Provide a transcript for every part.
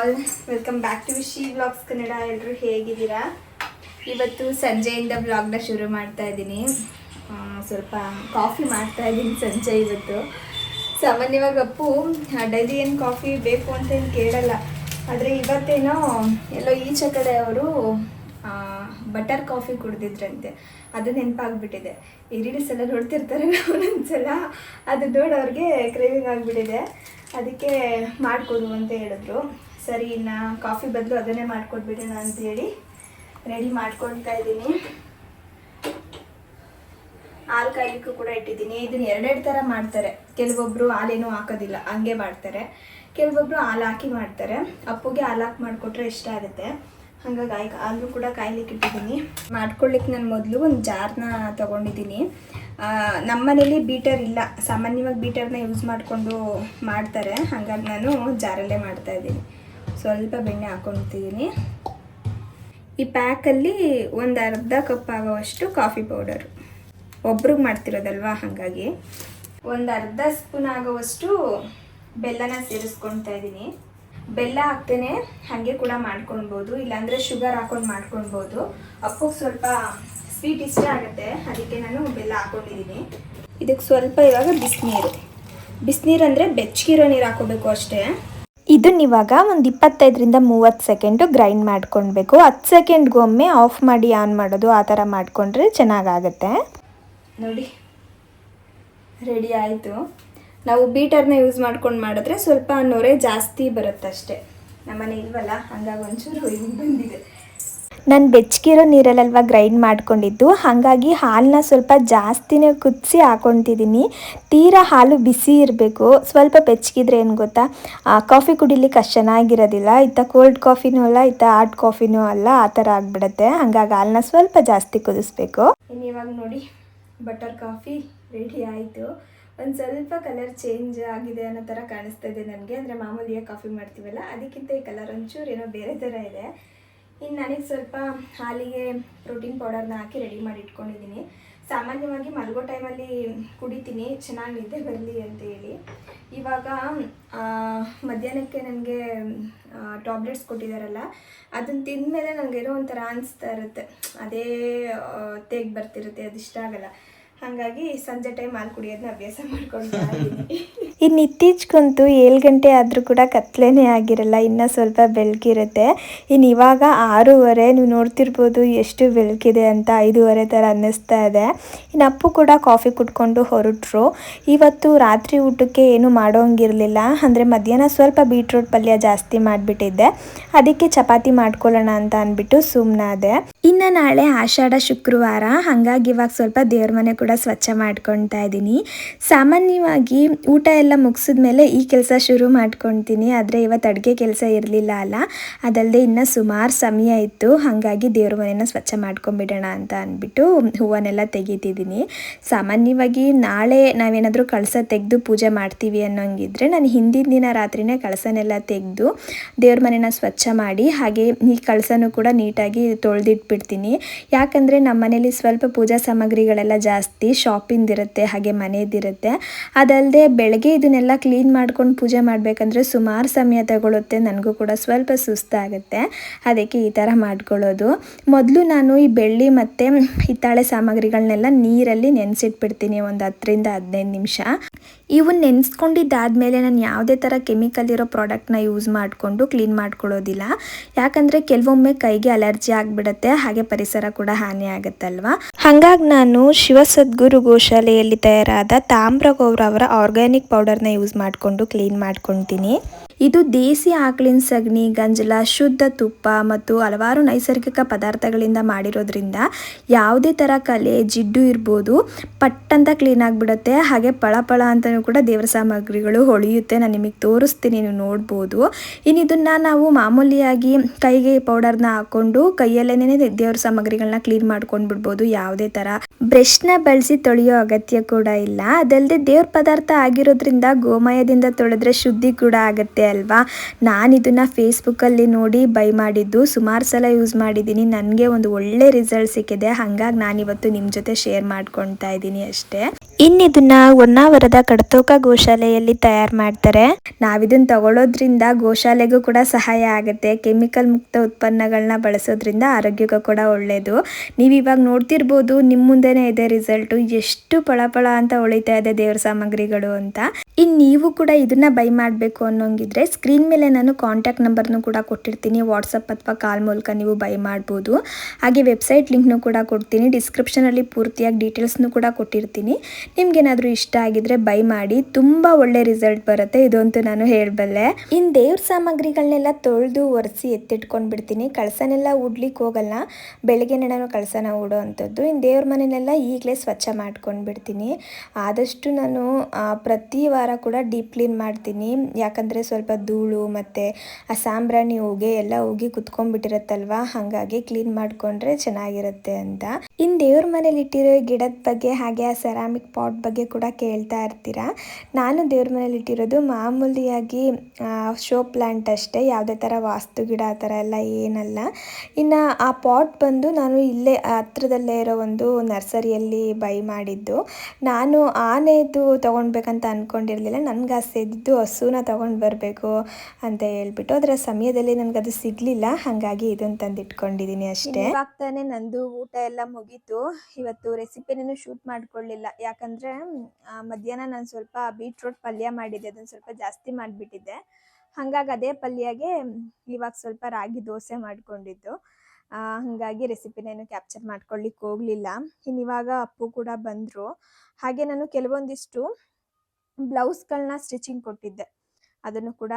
All welcome back to Shi blogs Kannada ಎಲ್ಲರೂ ಹೇಗಿದ್ದೀರಾ? ಇವತ್ತು ಸಂಜೆಯಿಂದ ಬ್ಲಾಗ್ನ ಶುರು ಮಾಡ್ತಾ ಇದ್ದೀನಿ. ಸ್ವಲ್ಪ ಕಾಫಿ ಮಾಡ್ತಾ ಇದ್ದೀನಿ ಸಂಜೆ ಇವತ್ತು. ಸಾಮಾನ್ಯವಾಗಿ ಅಪ್ಪು ಡೈಲಿ ಏನು ಕಾಫಿ ಬೇಕು ಅಂತ ಏನು ಕೇಳಲ್ಲ. ಆದರೆ ಇವತ್ತೇನೋ ಎಲ್ಲೋ ಈಚೆ ಕಡೆ ಅವರು ಬಟರ್ ಕಾಫಿ ಕುಡ್ದಿದ್ರಂತೆ. ಅದು ನೆನಪಾಗ್ಬಿಟ್ಟಿದೆ. ಈ ಎಲ್ಲ ನೋಡ್ತಿರ್ತಾರೆ ಒಂದೊಂದ್ಸಲ. ಅದು ನೋಡಿ ಅವ್ರಿಗೆ ಕ್ರೇವಿಂಗ್ ಆಗಿಬಿಟ್ಟಿದೆ. ಅದಕ್ಕೆ ಮಾಡಿಕೊಡು ಅಂತ ಹೇಳಿದ್ರು. ಸರಿ, ಇನ್ನು ಕಾಫಿ ಬದಲು ಅದನ್ನೇ ಮಾಡಿಕೊಟ್ಬಿಡೋಣ ಅಂತೇಳಿ ರೆಡಿ ಮಾಡ್ಕೊಳ್ತಾ ಇದ್ದೀನಿ. ಹಾಲು ಕಾಯಲಿಕ್ಕೂ ಕೂಡ ಇಟ್ಟಿದ್ದೀನಿ. ಇದನ್ನ ಎರಡೆರಡು ಥರ ಮಾಡ್ತಾರೆ. ಕೆಲವೊಬ್ಬರು ಹಾಲೇನೂ ಹಾಕೋದಿಲ್ಲ, ಹಂಗೆ ಮಾಡ್ತಾರೆ. ಕೆಲವೊಬ್ಬರು ಹಾಲು ಹಾಕಿ ಮಾಡ್ತಾರೆ. ಅಪ್ಪುಗೆ ಹಾಲು ಹಾಕಿ ಮಾಡಿಕೊಟ್ರೆ ಇಷ್ಟ ಆಗುತ್ತೆ. ಹಾಗಾಗಿ ಹಾಲು ಕೂಡ ಕಾಯ್ಲಿಕ್ಕೆ ಇಟ್ಟಿದ್ದೀನಿ. ಮಾಡ್ಕೊಳ್ಳಿಕ್ಕೆ ನಾನು ಮೊದಲು ಒಂದು ಜಾರ್ನ ತೊಗೊಂಡಿದ್ದೀನಿ. ನಮ್ಮ ಮನೇಲಿ ಬೀಟರ್ ಇಲ್ಲ. ಸಾಮಾನ್ಯವಾಗಿ ಬೀಟರ್ನ ಯೂಸ್ ಮಾಡಿಕೊಂಡು ಮಾಡ್ತಾರೆ. ಹಾಗಾಗಿ ನಾನು ಜಾರಲ್ಲೇ ಮಾಡ್ತಾ ಇದ್ದೀನಿ. ಸ್ವಲ್ಪ ಬೆಣ್ಣೆ ಹಾಕ್ಕೊಳ್ತಿದ್ದೀನಿ ಈ ಪ್ಯಾಕಲ್ಲಿ ಒಂದು ಅರ್ಧ ಕಪ್ ಆಗೋವಷ್ಟು ಕಾಫಿ ಪೌಡರು ಒಬ್ರಿಗೆ ಮಾಡ್ತಿರೋದಲ್ವಾ ಹಾಗಾಗಿ. ಒಂದು ಅರ್ಧ ಸ್ಪೂನ್ ಆಗೋವಷ್ಟು ಬೆಲ್ಲನ ಸೇರಿಸ್ಕೊತಾ ಇದ್ದೀನಿ ಬೆಲ್ಲ ಹಾಕ್ತೇನೆ, ಹಾಗೆ ಕೂಡ ಮಾಡ್ಕೊಳ್ಬೋದು. ಇಲ್ಲಾಂದರೆ ಶುಗರ್ ಹಾಕೊಂಡು ಮಾಡ್ಕೊಳ್ಬೋದು. ಅಪ್ಪಗೆ ಸ್ವಲ್ಪ ಸ್ವೀಟ್ ಇಷ್ಟ ಆಗುತ್ತೆ. ಅದಕ್ಕೆ ನಾನು ಬೆಲ್ಲ ಹಾಕೊಂಡಿದ್ದೀನಿ ಇದಕ್ಕೆ ಸ್ವಲ್ಪ ಇವಾಗ ಬಿಸಿನೀರು. ಬಿಸಿನೀರು ಅಂದರೆ ಬೆಚ್ಚಗಿರೋ ನೀರು ಹಾಕೋಬೇಕು ಅಷ್ಟೇ. ಇದನ್ನ ಇವಾಗ ಒಂದು ಇಪ್ಪತ್ತೈದರಿಂದ ಮೂವತ್ತು ಸೆಕೆಂಡು ಗ್ರೈಂಡ್ ಮಾಡ್ಕೊಳ್ಬೇಕು ಹತ್ತು ಸೆಕೆಂಡ್ಗೊಮ್ಮೆ ಆಫ್ ಮಾಡಿ ಆನ್ ಮಾಡೋದು ಆ ಥರ ಮಾಡಿಕೊಂಡ್ರೆ ಚೆನ್ನಾಗಾಗತ್ತೆ. ನೋಡಿ ರೆಡಿ ಆಯಿತು. ನಾವು ಬೀಟರ್ನ ಯೂಸ್ ಮಾಡ್ಕೊಂಡು ಮಾಡಿದ್ರೆ ಸ್ವಲ್ಪ ನೊರೆ ಜಾಸ್ತಿ ಬರುತ್ತಷ್ಟೆ. ನಮ್ಮನೆ ಇಲ್ವಲ್ಲ? ಹಂಗಾಗಿ ಒಂಚೂರು ಬಂದಿದೆ. ನಾನು ಬೆಚ್ಚಗಿರೋ ನೀರಲ್ಲಲ್ವ ಗ್ರೈಂಡ್ ಮಾಡ್ಕೊಂಡಿದ್ದು? ಹಾಗಾಗಿ ಹಾಲನ್ನ ಸ್ವಲ್ಪ ಜಾಸ್ತಿನೇ ಕುದಿಸಿ ಹಾಕೊತಿದ್ದೀನಿ ತೀರಾ ಹಾಲು ಬಿಸಿ ಇರಬೇಕು. ಸ್ವಲ್ಪ ಬೆಚ್ಚಗಿದ್ರೆ ಏನು ಗೊತ್ತಾ? ಕಾಫಿ ಕುಡಿಲಿಕ್ಕೆ ಅಷ್ಟು ಚೆನ್ನಾಗಿರೋದಿಲ್ಲ. ಇತ್ತ ಕೋಲ್ಡ್ ಕಾಫಿನೂ ಅಲ್ಲ, ಇತ್ತ ಹಾಟ್ ಕಾಫಿನೂ ಅಲ್ಲ, ಆ ಥರ ಆಗಿಬಿಡುತ್ತೆ. ಹಾಗಾಗಿ ಹಾಲನ್ನ ಸ್ವಲ್ಪ ಜಾಸ್ತಿ ಕುದಿಸ್ಬೇಕು. ಇನ್ನು ಇವಾಗ ನೋಡಿ ಬಟರ್ ಕಾಫಿ ರೆಡಿ ಆಯಿತು. ಒಂದು ಸ್ವಲ್ಪ ಕಲರ್ ಚೇಂಜ್ ಆಗಿದೆ ಅನ್ನೋ ಥರ ಕಾಣಿಸ್ತಾ ಇದೆ ನನಗೆ. ಅಂದರೆ ಮಾಮೂಲಿಯಾಗಿ ಕಾಫಿ ಮಾಡ್ತೀವಲ್ಲ, ಅದಕ್ಕಿಂತ ಈ ಕಲರ್ ಒಂಚೂರು ಏನೋ ಬೇರೆ ಥರ ಇದೆ. ಇನ್ನು ನನಗೆ ಸ್ವಲ್ಪ ಹಾಲಿಗೆ ಪ್ರೋಟೀನ್ ಪೌಡರ್ನ ಹಾಕಿ ರೆಡಿ ಮಾಡಿ ಇಟ್ಕೊಂಡಿದ್ದೀನಿ. ಸಾಮಾನ್ಯವಾಗಿ ಮಲಗೋ ಟೈಮಲ್ಲಿ ಕುಡಿತೀನಿ, ಚೆನ್ನಾಗಿ ನಿದ್ದೆ ಬರಲಿ ಅಂತ ಹೇಳಿ. ಇವಾಗ ಮಧ್ಯಾಹ್ನಕ್ಕೆ ನನಗೆ ಟ್ಯಾಬ್ಲೆಟ್ಸ್ ಕೊಟ್ಟಿದ್ದಾರಲ್ಲ ಅದನ್ನು ತಿಂದಮೇಲೆ ಏನೋ ಒಂಥರ ಅನಿಸ್ತಾ ಇರುತ್ತೆ. ಅದೇ ತೇಗ್ ಬರ್ತಿರುತ್ತೆ, ಅದು ಇಷ್ಟ ಆಗಲ್ಲ. ಹಾಗಾಗಿ ಸಂಜೆ ಟೈಮ್ ಹಾಲು ಕುಡಿಯೋದನ್ನ ಅಭ್ಯಾಸ ಮಾಡ್ಕೊಂಡು ಇನ್ನು ಇತ್ತೀಚೆಗಂತೂ ಏಳು ಗಂಟೆ ಆದರೂ ಕೂಡ ಕತ್ಲೇನೇ ಆಗಿರಲ್ಲ, ಇನ್ನು ಸ್ವಲ್ಪ ಬೆಳಕಿರುತ್ತೆ. ಇನ್ನು ಇವಾಗ ಆರೂವರೆ, ನೀವು ನೋಡ್ತಿರ್ಬೋದು ಎಷ್ಟು ಬೆಳಕಿದೆ ಅಂತ ಐದೂವರೆ ಥರ ಅನ್ನಿಸ್ತಾ ಇದೆ. ಇನ್ನು ಅಪ್ಪು ಕೂಡ ಕಾಫಿ ಕುಟ್ಕೊಂಡು ಹೊರಟ್ರು. ಇವತ್ತು ರಾತ್ರಿ ಊಟಕ್ಕೆ ಏನು ಮಾಡೋಂಗಿರಲಿಲ್ಲ. ಅಂದರೆ ಮಧ್ಯಾಹ್ನ ಸ್ವಲ್ಪ ಬೀಟ್ರೂಟ್ ಪಲ್ಯ ಜಾಸ್ತಿ ಮಾಡಿಬಿಟ್ಟಿದ್ದೆ. ಅದಕ್ಕೆ ಚಪಾತಿ ಮಾಡ್ಕೊಳ್ಳೋಣ ಅಂತ ಅಂದ್ಬಿಟ್ಟು ಸುಮ್ಮನಾದೆ ಇನ್ನು ನಾಳೆ ಆಷಾಢ ಶುಕ್ರವಾರ. ಹಾಗಾಗಿ ಇವಾಗ ಸ್ವಲ್ಪ ದೇವ್ರ ಮನೆ ಕೂಡ ಸ್ವಚ್ಛ ಮಾಡ್ಕೊತಾ ಇದ್ದೀನಿ. ಸಾಮಾನ್ಯವಾಗಿ ಊಟ ಎಲ್ಲ ಮುಗಿಸಿದ ಮೇಲೆ ಈ ಕೆಲಸ ಶುರು ಮಾಡ್ಕೊತೀನಿ ಆದರೆ ಇವತ್ತು ಅಡುಗೆ ಕೆಲಸ ಇರಲಿಲ್ಲ ಅಲ್ಲ. ಅದಲ್ಲದೆ ಇನ್ನು ಸುಮಾರು ಸಮಯ ಇತ್ತು. ಹಾಗಾಗಿ ದೇವ್ರ ಮನೆನ ಸ್ವಚ್ಛ ಮಾಡ್ಕೊಂಡ್ಬಿಡೋಣ ಅಂತ ಅಂದ್ಬಿಟ್ಟು ಹೂವನ್ನೆಲ್ಲ ತೆಗಿತಿದ್ದೀನಿ ಸಾಮಾನ್ಯವಾಗಿ ನಾಳೆ ನಾವೇನಾದರೂ ಕಳಸ ತೆಗೆದು ಪೂಜೆ ಮಾಡ್ತೀವಿ ಅನ್ನೋಂಗಿದ್ರೆ ನಾನು ಹಿಂದಿನ ದಿನ ರಾತ್ರಿನೇ ಕಳಸನೆಲ್ಲ ತೆಗೆದು ದೇವ್ರ ಮನೆನ ಸ್ವಚ್ಛ ಮಾಡಿ ಹಾಗೆ ಈ ಕಳಸನೂ ಕೂಡ ನೀಟಾಗಿ ತೊಳೆದಿಟ್ಬಿಡ್ತೀನಿ. ಯಾಕಂದರೆ ನಮ್ಮ ಮನೇಲಿ ಸ್ವಲ್ಪ ಪೂಜಾ ಸಾಮಗ್ರಿಗಳೆಲ್ಲ ಜಾಸ್ತಿ ಶಾಪಿಂದಿರುತ್ತೆ ಹಾಗೆ ಮನೆಯದಿರುತ್ತೆ ಅದಲ್ಲದೆ ಬೆಳಗ್ಗೆ ಇದನ್ನೆಲ್ಲ ಕ್ಲೀನ್ ಮಾಡ್ಕೊಂಡು ಪೂಜೆ ಮಾಡಬೇಕಂದ್ರೆ ಸುಮಾರು ಸಮಯ ತಗೊಳುತ್ತೆ, ನನಗೂ ಕೂಡ ಸ್ವಲ್ಪ ಸುಸ್ತಾಗುತ್ತೆ. ಅದಕ್ಕೆ ಈ ಥರ ಮಾಡ್ಕೊಳ್ಳೋದು. ಮೊದಲು ನಾನು ಈ ಬೆಳ್ಳಿ ಮತ್ತು ಹಿತ್ತಾಳೆ ಸಾಮಗ್ರಿಗಳನ್ನೆಲ್ಲ ನೀರಲ್ಲಿ ನೆನೆಸಿಟ್ಬಿಡ್ತೀನಿ ಒಂದು ಹತ್ತರಿಂದ ಹದಿನೈದು ನಿಮಿಷ. ಇವು ನೆನೆಸ್ಕೊಂಡಿದ್ದಾದಮೇಲೆ ನಾನು ಯಾವುದೇ ಥರ ಕೆಮಿಕಲ್ ಇರೋ ಪ್ರಾಡಕ್ಟ್ನ ಯೂಸ್ ಮಾಡಿಕೊಂಡು ಕ್ಲೀನ್ ಮಾಡ್ಕೊಳ್ಳೋದಿಲ್ಲ. ಯಾಕಂದರೆ ಕೆಲವೊಮ್ಮೆ ಕೈಗೆ ಅಲರ್ಜಿ ಆಗಿಬಿಡುತ್ತೆ, ಹಾಗೆ ಪರಿಸರ ಕೂಡ ಹಾನಿ ಆಗುತ್ತಲ್ವಾ? ಹಾಗಾಗಿ ನಾನು ಶಿವಸದ್ಗುರು ಗೋಶಾಲೆಯಲ್ಲಿ ತಯಾರಾದ ತಾಮ್ರ ಗೌರ ಅವರ ಆರ್ಗ್ಯಾನಿಕ್ ಪೌಡರ್ನ ಯೂಸ್ ಮಾಡಿಕೊಂಡು ಕ್ಲೀನ್ ಮಾಡ್ಕೊತೀನಿ ಇದು ದೇಸಿ ಆಕಳಿನ ಸಗಣಿ, ಗಂಜಲ, ಶುದ್ಧ ತುಪ್ಪ ಮತ್ತು ಹಲವಾರು ನೈಸರ್ಗಿಕ ಪದಾರ್ಥಗಳಿಂದ ಮಾಡಿರೋದ್ರಿಂದ ಯಾವುದೇ ಥರ ಕಲೆ, ಜಿಡ್ಡು ಇರ್ಬೋದು. ಪಟ್ಟಂತ ಕ್ಲೀನ್ ಆಗಿಬಿಡುತ್ತೆ. ಹಾಗೆ ಪಳಪಳ ಪಳ ಅಂತಲೂ ಕೂಡ ದೇವರ ಸಾಮಗ್ರಿಗಳು ಹೊಳೆಯುತ್ತೆ. ನಾನು ನಿಮಗೆ ತೋರಿಸ್ತೀನಿ, ನೀವು ನೋಡ್ಬೋದು. ಇನ್ನು ಇದನ್ನು ನಾವು ಮಾಮೂಲಿಯಾಗಿ ಕೈಗೆ ಪೌಡರ್ನ ಹಾಕ್ಕೊಂಡು ಕೈಯಲ್ಲೇನೆ ದೇವ್ರ ಸಾಮಗ್ರಿಗಳನ್ನ ಕ್ಲೀನ್ ಮಾಡ್ಕೊಂಡು ಬಿಡ್ಬೋದು. ಯಾವುದೇ ಥರ ಬ್ರಷ್ನ ಬಳಸಿ ತೊಳೆಯೋ ಅಗತ್ಯ ಕೂಡ ಇಲ್ಲ. ಅದಲ್ಲದೆ ದೇವ್ರ ಪದಾರ್ಥ ಆಗಿರೋದ್ರಿಂದ ಗೋಮಯದಿಂದ ತೊಳೆದ್ರೆ ಶುದ್ಧಿ ಕೂಡ ಆಗುತ್ತೆ. ಅಲ್ವಾ? ನಾನು ಇದನ್ನು ಫೇಸ್ಬುಕ್ಕಲ್ಲಿ ನೋಡಿ ಬೈ ಮಾಡಿದ್ದು, ಸುಮಾರು ಸಲ ಯೂಸ್ ಮಾಡಿದ್ದೀನಿ ನನಗೆ ಒಂದು ಒಳ್ಳೆ ರಿಸಲ್ಟ್ ಸಿಕ್ಕಿದೆ. ಹಾಗಾಗಿ ನಾನಿವತ್ತು ನಿಮ್ಮ ಜೊತೆ ಶೇರ್ ಮಾಡ್ಕೊತಾ ಇದ್ದೀನಿ ಅಷ್ಟೇ. ಇನ್ನಿದನ್ನ ಹೊನ್ನಾವರದ ಕಡತೋಕ ಗೋಶಾಲೆಯಲ್ಲಿ ತಯಾರು ಮಾಡ್ತಾರೆ. ನಾವಿದನ್ನ ತಗೊಳ್ಳೋದ್ರಿಂದ ಗೋಶಾಲೆಗೂ ಕೂಡ ಸಹಾಯ ಆಗುತ್ತೆ. ಕೆಮಿಕಲ್ ಮುಕ್ತ ಉತ್ಪನ್ನಗಳನ್ನ ಬಳಸೋದ್ರಿಂದ ಆರೋಗ್ಯಕ್ಕೂ ಕೂಡ ಒಳ್ಳೆಯದು ನೀವು ಇವಾಗ ನೋಡ್ತಿರ್ಬೋದು ನಿಮ್ಮ ಮುಂದೆನೇ ಇದೆ ರಿಸಲ್ಟು ಎಷ್ಟು ಪಳಪಳ ಅಂತ ಉಳಿತಾ ಇದೆ ದೇವ್ರ ಸಾಮಗ್ರಿಗಳು ಅಂತ. ಇನ್ನು ನೀವು ಕೂಡ ಇದನ್ನ ಬೈ ಮಾಡಬೇಕು ಅನ್ನೋಂಗಿದ್ರೆ ಸ್ಕ್ರೀನ್ ಮೇಲೆ ನಾನು ಕಾಂಟ್ಯಾಕ್ಟ್ ನಂಬರ್ನು ಕೂಡ ಕೊಟ್ಟಿರ್ತೀನಿ. ವಾಟ್ಸಪ್ ಅಥವಾ ಕಾಲ್ ಮೂಲಕ ನೀವು ಬೈ ಮಾಡ್ಬೋದು. ಹಾಗೆ ವೆಬ್ಸೈಟ್ ಲಿಂಕ್ನು ಕೂಡ ಕೊಡ್ತೀನಿ. ಡಿಸ್ಕ್ರಿಪ್ಷನಲ್ಲಿ ಪೂರ್ತಿಯಾಗಿ ಡೀಟೇಲ್ಸ್ನು ಕೂಡ ಕೊಟ್ಟಿರ್ತೀನಿ. ನಿಮ್ಗೇನಾದರೂ ಇಷ್ಟ ಆಗಿದ್ರೆ ಬೈ ಮಾಡಿ. ತುಂಬ ಒಳ್ಳೆ ರಿಸಲ್ಟ್ ಬರುತ್ತೆ ಇದಂತೂ ನಾನು ಹೇಳಬಲ್ಲೆ. ಇನ್ನು ದೇವ್ರ ಸಾಮಗ್ರಿಗಳನ್ನೆಲ್ಲ ತೊಳೆದು ಒರೆಸಿ ಎತ್ತಿಟ್ಕೊಂಡು ಬಿಡ್ತೀನಿ ಕಳಸನೆಲ್ಲ ಉಡ್ಲಿಕ್ಕೆ ಹೋಗಲ್ಲ. ಬೆಳಗ್ಗೆ ನಾನು ಕಳಸನ ಉಡೋ ಅಂಥದ್ದು. ಇನ್ನು ದೇವ್ರ ಮನೆಯನ್ನೆಲ್ಲ ಈಗಲೇ ಸ್ವಚ್ಛ ಮಾಡ್ಕೊಂಡು ಬಿಡ್ತೀನಿ ಆದಷ್ಟು ನಾನು ಪ್ರತಿ ವಾರ ಕೂಡ ಡೀಪ್ ಕ್ಲೀನ್ ಮಾಡ್ತೀನಿ. ಯಾಕಂದರೆ ಸ್ವಲ್ಪ ಧೂಳು ಮತ್ತು ಆ ಸಾಂಬ್ರಾಣಿ ಹೋಗಿ ಎಲ್ಲ ಹೋಗಿ ಕುತ್ಕೊಂಡ್ಬಿಟ್ಟಿರತ್ತಲ್ವ? ಹಾಗಾಗಿ ಕ್ಲೀನ್ ಮಾಡಿಕೊಂಡ್ರೆ ಚೆನ್ನಾಗಿರುತ್ತೆ ಅಂತ. ಇನ್ನು ದೇವ್ರ ಮನೇಲಿ ಇಟ್ಟಿರೋ ಗಿಡದ ಬಗ್ಗೆ ಹಾಗೆ ಆ ಸೆರಾಮಿಕ್ ಪಾಟ್ ಬಗ್ಗೆ ಕೂಡ ಕೇಳ್ತಾ ಇರ್ತೀರಾ? ನಾನು ದೇವ್ರ ಮನೇಲಿ ಇಟ್ಟಿರೋದು ಮಾಮೂಲಿಯಾಗಿ ಶೋ ಪ್ಲ್ಯಾಂಟ್ ಅಷ್ಟೇ. ಯಾವುದೇ ಥರ ವಾಸ್ತು ಗಿಡ ಆ ಥರ ಎಲ್ಲ ಏನಲ್ಲ. ಇನ್ನು ಆ ಪಾಟ್ ಬಂದು ನಾನು ಇಲ್ಲೇ ಹತ್ರದಲ್ಲೇ ಇರೋ ಒಂದು ನರ್ಸರಿಯಲ್ಲಿ ಬೈ ಮಾಡಿದ್ದು. ನಾನು ಆನೆದು ತೊಗೊಳ್ಬೇಕಂತ ಅಂದ್ಕೊಂಡಿರಲಿಲ್ಲ ನನಗೆ ಆಸೆ ಇದ್ದಿದ್ದು ಹಸುನ ತೊಗೊಂಡು ಬರಬೇಕು ಅಂತ ಹೇಳ್ಬಿಟ್ಟು ಅದರ ಸಮಯದಲ್ಲಿ ನನಗದು ಸಿಗಲಿಲ್ಲ. ಹಾಗಾಗಿ ಇದನ್ನು ತಂದಿಟ್ಕೊಂಡಿದ್ದೀನಿ ಅಷ್ಟೇ. ಆಗ್ತಾನೆ ತಾನೇ ನಂದು ಊಟ ಎಲ್ಲ ಮುಗೀತು. ಇವತ್ತು ರೆಸಿಪಿನೂ ಶೂಟ್ ಮಾಡ್ಕೊಳ್ಳಿಲ್ಲ. ಯಾಕಂದರೆ ಮಧ್ಯಾಹ್ನ ನಾನು ಸ್ವಲ್ಪ ಬೀಟ್ರೂಟ್ ಪಲ್ಯ ಮಾಡಿದ್ದೆ. ಅದನ್ನು ಸ್ವಲ್ಪ ಜಾಸ್ತಿ ಮಾಡಿಬಿಟ್ಟಿದ್ದೆ. ಹಾಗಾಗಿ ಅದೇ ಪಲ್ಯಗೆ ಇವಾಗ ಸ್ವಲ್ಪ ರಾಗಿ ದೋಸೆ ಮಾಡ್ಕೊಂಡಿದ್ದು. ಹಾಗಾಗಿ ರೆಸಿಪಿನೇನು ಕ್ಯಾಪ್ಚರ್ ಮಾಡ್ಕೊಳ್ಳಿಕ್ಕೆ ಹೋಗಲಿಲ್ಲ. ಇನ್ನು ಇವಾಗ ಅಪ್ಪು ಕೂಡ ಬಂದರು. ಹಾಗೆ ನಾನು ಕೆಲವೊಂದಿಷ್ಟು ಬ್ಲೌಸ್ಗಳನ್ನ ಸ್ಟಿಚಿಂಗ್ ಕೊಟ್ಟಿದ್ದೆ. ಅದನ್ನು ಕೂಡ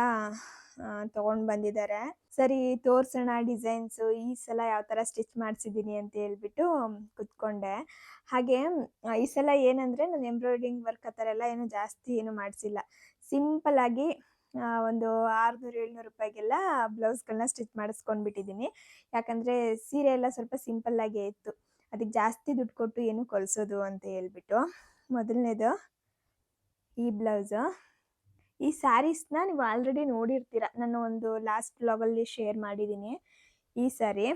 ತೊಗೊಂಡು ಬಂದಿದ್ದಾರೆ ಸರಿ, ತೋರ್ಸೋಣ ಡಿಸೈನ್ಸ್, ಈ ಸಲ ಯಾವ ಥರ ಸ್ಟಿಚ್ ಮಾಡಿಸಿದ್ದೀನಿ ಅಂತ ಹೇಳ್ಬಿಟ್ಟು ಕುತ್ಕೊಂಡೆ. ಹಾಗೆ ಈ ಸಲ ಏನಂದ್ರೆ ನಾನು ಎಂಬ್ರಾಯ್ಡ್ರಿಂಗ್ ವರ್ಕ್ ಆ ಥರ ಎಲ್ಲ ಏನು ಜಾಸ್ತಿ ಏನು ಮಾಡಿಸಿಲ್ಲ. ಆಗಿ ಒಂದು ಆರುನೂರು, ಏಳ್ನೂರು ರೂಪಾಯಿಗೆಲ್ಲ ಬ್ಲೌಸ್ಗಳನ್ನ ಸ್ಟಿಚ್ ಮಾಡಿಸ್ಕೊಂಡ್ಬಿಟ್ಟಿದ್ದೀನಿ ಯಾಕಂದರೆ ಸೀರೆ ಎಲ್ಲ ಸ್ವಲ್ಪ ಸಿಂಪಲ್ ಆಗೇ ಇತ್ತು. ಅದಕ್ಕೆ ಜಾಸ್ತಿ ದುಡ್ಡು ಕೊಟ್ಟು ಏನು ಕೊಲ್ಸೋದು ಅಂತ ಹೇಳ್ಬಿಟ್ಟು ಮೊದಲನೇದು ಈ ಬ್ಲೌಸು. ಈ ಸ್ಯಾರೀಸ್ನ ನೀವು ಆಲ್ರೆಡಿ ನೋಡಿರ್ತೀರ. ನಾನು ಒಂದು ಲಾಸ್ಟ್ ಬ್ಲಾಗಲ್ಲಿ ಶೇರ್ ಮಾಡಿದ್ದೀನಿ ಈ ಸ್ಯಾರಿ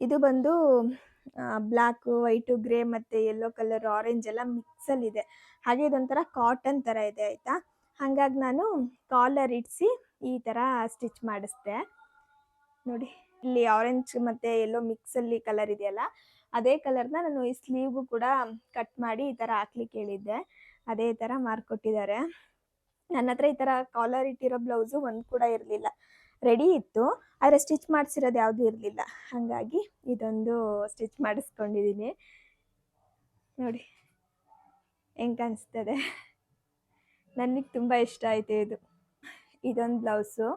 ಇದು ಬಂದು ಬ್ಲ್ಯಾಕು ವೈಟು ಗ್ರೇ ಮತ್ತು ಯೆಲ್ಲೋ ಕಲರ್ ಆರೆಂಜ್ ಎಲ್ಲ ಮಿಕ್ಸಲ್ಲಿದೆ ಹಾಗೆ ಇದೊಂಥರ ಕಾಟನ್ ಥರ ಇದೆ, ಆಯಿತಾ? ಹಾಗಾಗಿ ನಾನು ಕಾಲರ್ ಇಡಿಸಿ ಈ ಥರ ಸ್ಟಿಚ್ ಮಾಡಿಸ್ದೆ. ನೋಡಿ, ಇಲ್ಲಿ ಆರೆಂಜ್ ಮತ್ತು ಎಲ್ಲೋ ಮಿಕ್ಸಲ್ಲಿ ಕಲರ್ ಇದೆಯಲ್ಲ, ಅದೇ ಕಲರ್ನ ನಾನು ಈ ಸ್ಲೀವ್ಗೂ ಕೂಡ ಕಟ್ ಮಾಡಿ ಈ ಥರ ಹಾಕ್ಲಿಕ್ಕೆ ಹೇಳಿದ್ದೆ. ಅದೇ ಥರ ಮಾರ್ಕೊಟ್ಟಿದ್ದಾರೆ. ನನ್ನ ಹತ್ರ ಈ ಥರ ಕಾಲರ್ ಇಟ್ಟಿರೋ ಬ್ಲೌಸು ಒಂದು ಕೂಡ ಇರಲಿಲ್ಲ. ರೆಡಿ ಇತ್ತು, ಆದರೆ ಸ್ಟಿಚ್ ಮಾಡಿಸಿರೋದು ಯಾವುದೂ ಇರಲಿಲ್ಲ. ಹಾಗಾಗಿ ಇದೊಂದು ಸ್ಟಿಚ್ ಮಾಡಿಸ್ಕೊಂಡಿದ್ದೀನಿ ನೋಡಿ, ಹೆಂಗೆ ಅನಿಸ್ತದೆ ನನಗೆ ತುಂಬ ಇಷ್ಟ ಆಯಿತು ಇದು. ಇದೊಂದು ಬ್ಲೌಸು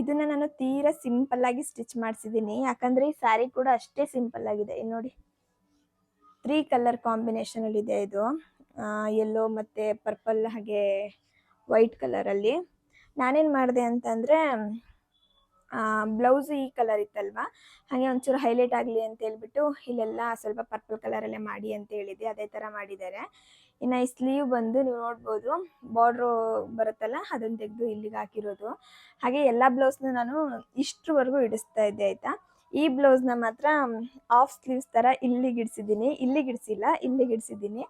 ಇದನ್ನು ನಾನು ತೀರಾ ಸಿಂಪಲ್ಲಾಗಿ ಸ್ಟಿಚ್ ಮಾಡಿಸಿದ್ದೀನಿ ಯಾಕಂದರೆ ಈ ಸ್ಯಾರಿ ಕೂಡ ಅಷ್ಟೇ ಸಿಂಪಲ್ ಆಗಿದೆ. ನೋಡಿ ತ್ರೀ ಕಲರ್ ಕಾಂಬಿನೇಷನಲ್ಲಿದೆ ಇದು. ಯೆಲ್ಲೋ ಮತ್ತು ಪರ್ಪಲ್ ಹಾಗೆ ವೈಟ್ ಕಲರಲ್ಲಿ ನಾನೇನು ಮಾಡಿದೆ ಅಂತಂದರೆ ಬ್ಲೌಸ್ ಈ ಕಲರ್ ಇತ್ತಲ್ವ? ಹಾಗೆ ಒಂಚೂರು ಹೈಲೈಟ್ ಆಗಲಿ ಅಂತ ಹೇಳ್ಬಿಟ್ಟು ಇಲ್ಲೆಲ್ಲ ಸ್ವಲ್ಪ ಪರ್ಪಲ್ ಕಲರಲ್ಲೇ ಮಾಡಿ ಅಂತ ಹೇಳಿದ್ದೆ. ಅದೇ ಥರ ಮಾಡಿದ್ದಾರೆ. ಇನ್ನು ಈ ಸ್ಲೀವ್ ಬಂದು ನೀವು ನೋಡ್ಬೋದು ಬಾರ್ಡ್ರು ಬರುತ್ತಲ್ಲ ಅದನ್ನು ತೆಗೆದು ಇಲ್ಲಿಗೆ ಹಾಕಿರೋದು. ಹಾಗೆ ಎಲ್ಲ ಬ್ಲೌಸ್ನ ನಾನು ಇಷ್ಟರವರೆಗೂ ಇಡಿಸ್ತಾ ಇದ್ದೆ, ಆಯಿತಾ? ಈ ಬ್ಲೌಸ್ನ ಮಾತ್ರ ಆಫ್ ಸ್ಲೀವ್ಸ್ ಥರ ಇಲ್ಲಿಗೆ ಇಡಿಸಿದ್ದೀನಿ. ಇಲ್ಲಿಗೆ ಇಡಿಸಿಲ್ಲ, ಇಲ್ಲಿಗೆ ಇಡಿಸಿದ್ದೀನಿ.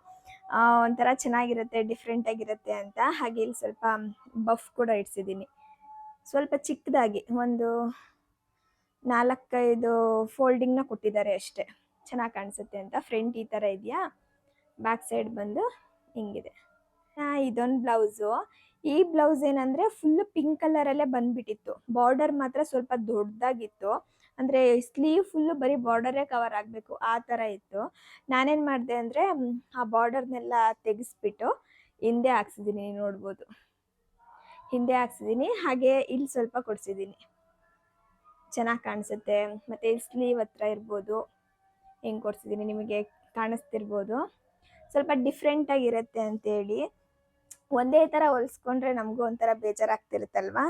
ಒಂಥರ ಚೆನ್ನಾಗಿರುತ್ತೆ ಡಿಫ್ರೆಂಟ್ ಆಗಿರುತ್ತೆ ಅಂತ. ಹಾಗೆ ಇಲ್ಲಿ ಸ್ವಲ್ಪ ಬಫ್ ಕೂಡ ಇಡ್ಸಿದ್ದೀನಿ. ಸ್ವಲ್ಪ ಚಿಕ್ಕದಾಗಿ, ಒಂದು ನಾಲ್ಕೈದು ಫೋಲ್ಡಿಂಗ್ನ ಕೊಟ್ಟಿದ್ದಾರೆ ಅಷ್ಟೇ. ಚೆನ್ನಾಗಿ ಕಾಣಿಸುತ್ತೆ ಅಂತ. ಫ್ರಂಟ್ ಈ ಥರ ಇದೆಯಾ? ಬ್ಯಾಕ್ ಸೈಡ್ ಬಂದು ಹಿಂಗಿದೆ. ಇದೊಂದು ಬ್ಲೌಸು ಈ ಬ್ಲೌಸ್ ಏನಂದರೆ ಫುಲ್ ಪಿಂಕ್ ಕಲರಲ್ಲೇ ಬಂದ್ಬಿಟ್ಟಿತ್ತು. ಬಾರ್ಡರ್ ಮಾತ್ರ ಸ್ವಲ್ಪ ದೊಡ್ಡದಾಗಿತ್ತು. ಅಂದರೆ ಸ್ಲೀವ್ ಫುಲ್ಲು ಬರೀ ಬಾರ್ಡರೇ ಕವರ್ ಆಗಬೇಕು, ಆ ಥರ ಇತ್ತು. ನಾನೇನು ಮಾಡಿದೆ ಅಂದರೆ ಆ ಬಾರ್ಡರ್ನೆಲ್ಲ ತೆಗೆಸ್ಬಿಟ್ಟು ಹಿಂದೆ ಹಾಕ್ಸಿದ್ದೀನಿ ನೋಡ್ಬೋದು. ಹಿಂದೆ ಹಾಕ್ಸಿದ್ದೀನಿ ಹಾಗೆ ಇಲ್ಲಿ ಸ್ವಲ್ಪ ಕೊಡಿಸಿದ್ದೀನಿ ಚೆನ್ನಾಗಿ ಕಾಣಿಸುತ್ತೆ. ಮತ್ತು ಇಲ್ಲಿ ಸ್ಲೀವ್ ಹತ್ರ ಇರ್ಬೋದು. ಹೆಂಗೆ ಕೊಡಿಸಿದ್ದೀನಿ ನಿಮಗೆ ಕಾಣಿಸ್ತಿರ್ಬೋದು. ಸ್ವಲ್ಪ ಡಿಫ್ರೆಂಟಾಗಿರುತ್ತೆ ಅಂತೇಳಿ. ಒಂದೇ ಥರ ಹೊಲಿಸ್ಕೊಂಡ್ರೆ ನಮಗೂ ಒಂಥರ ಬೇಜಾರಾಗ್ತಿರುತ್ತಲ್ವಾ?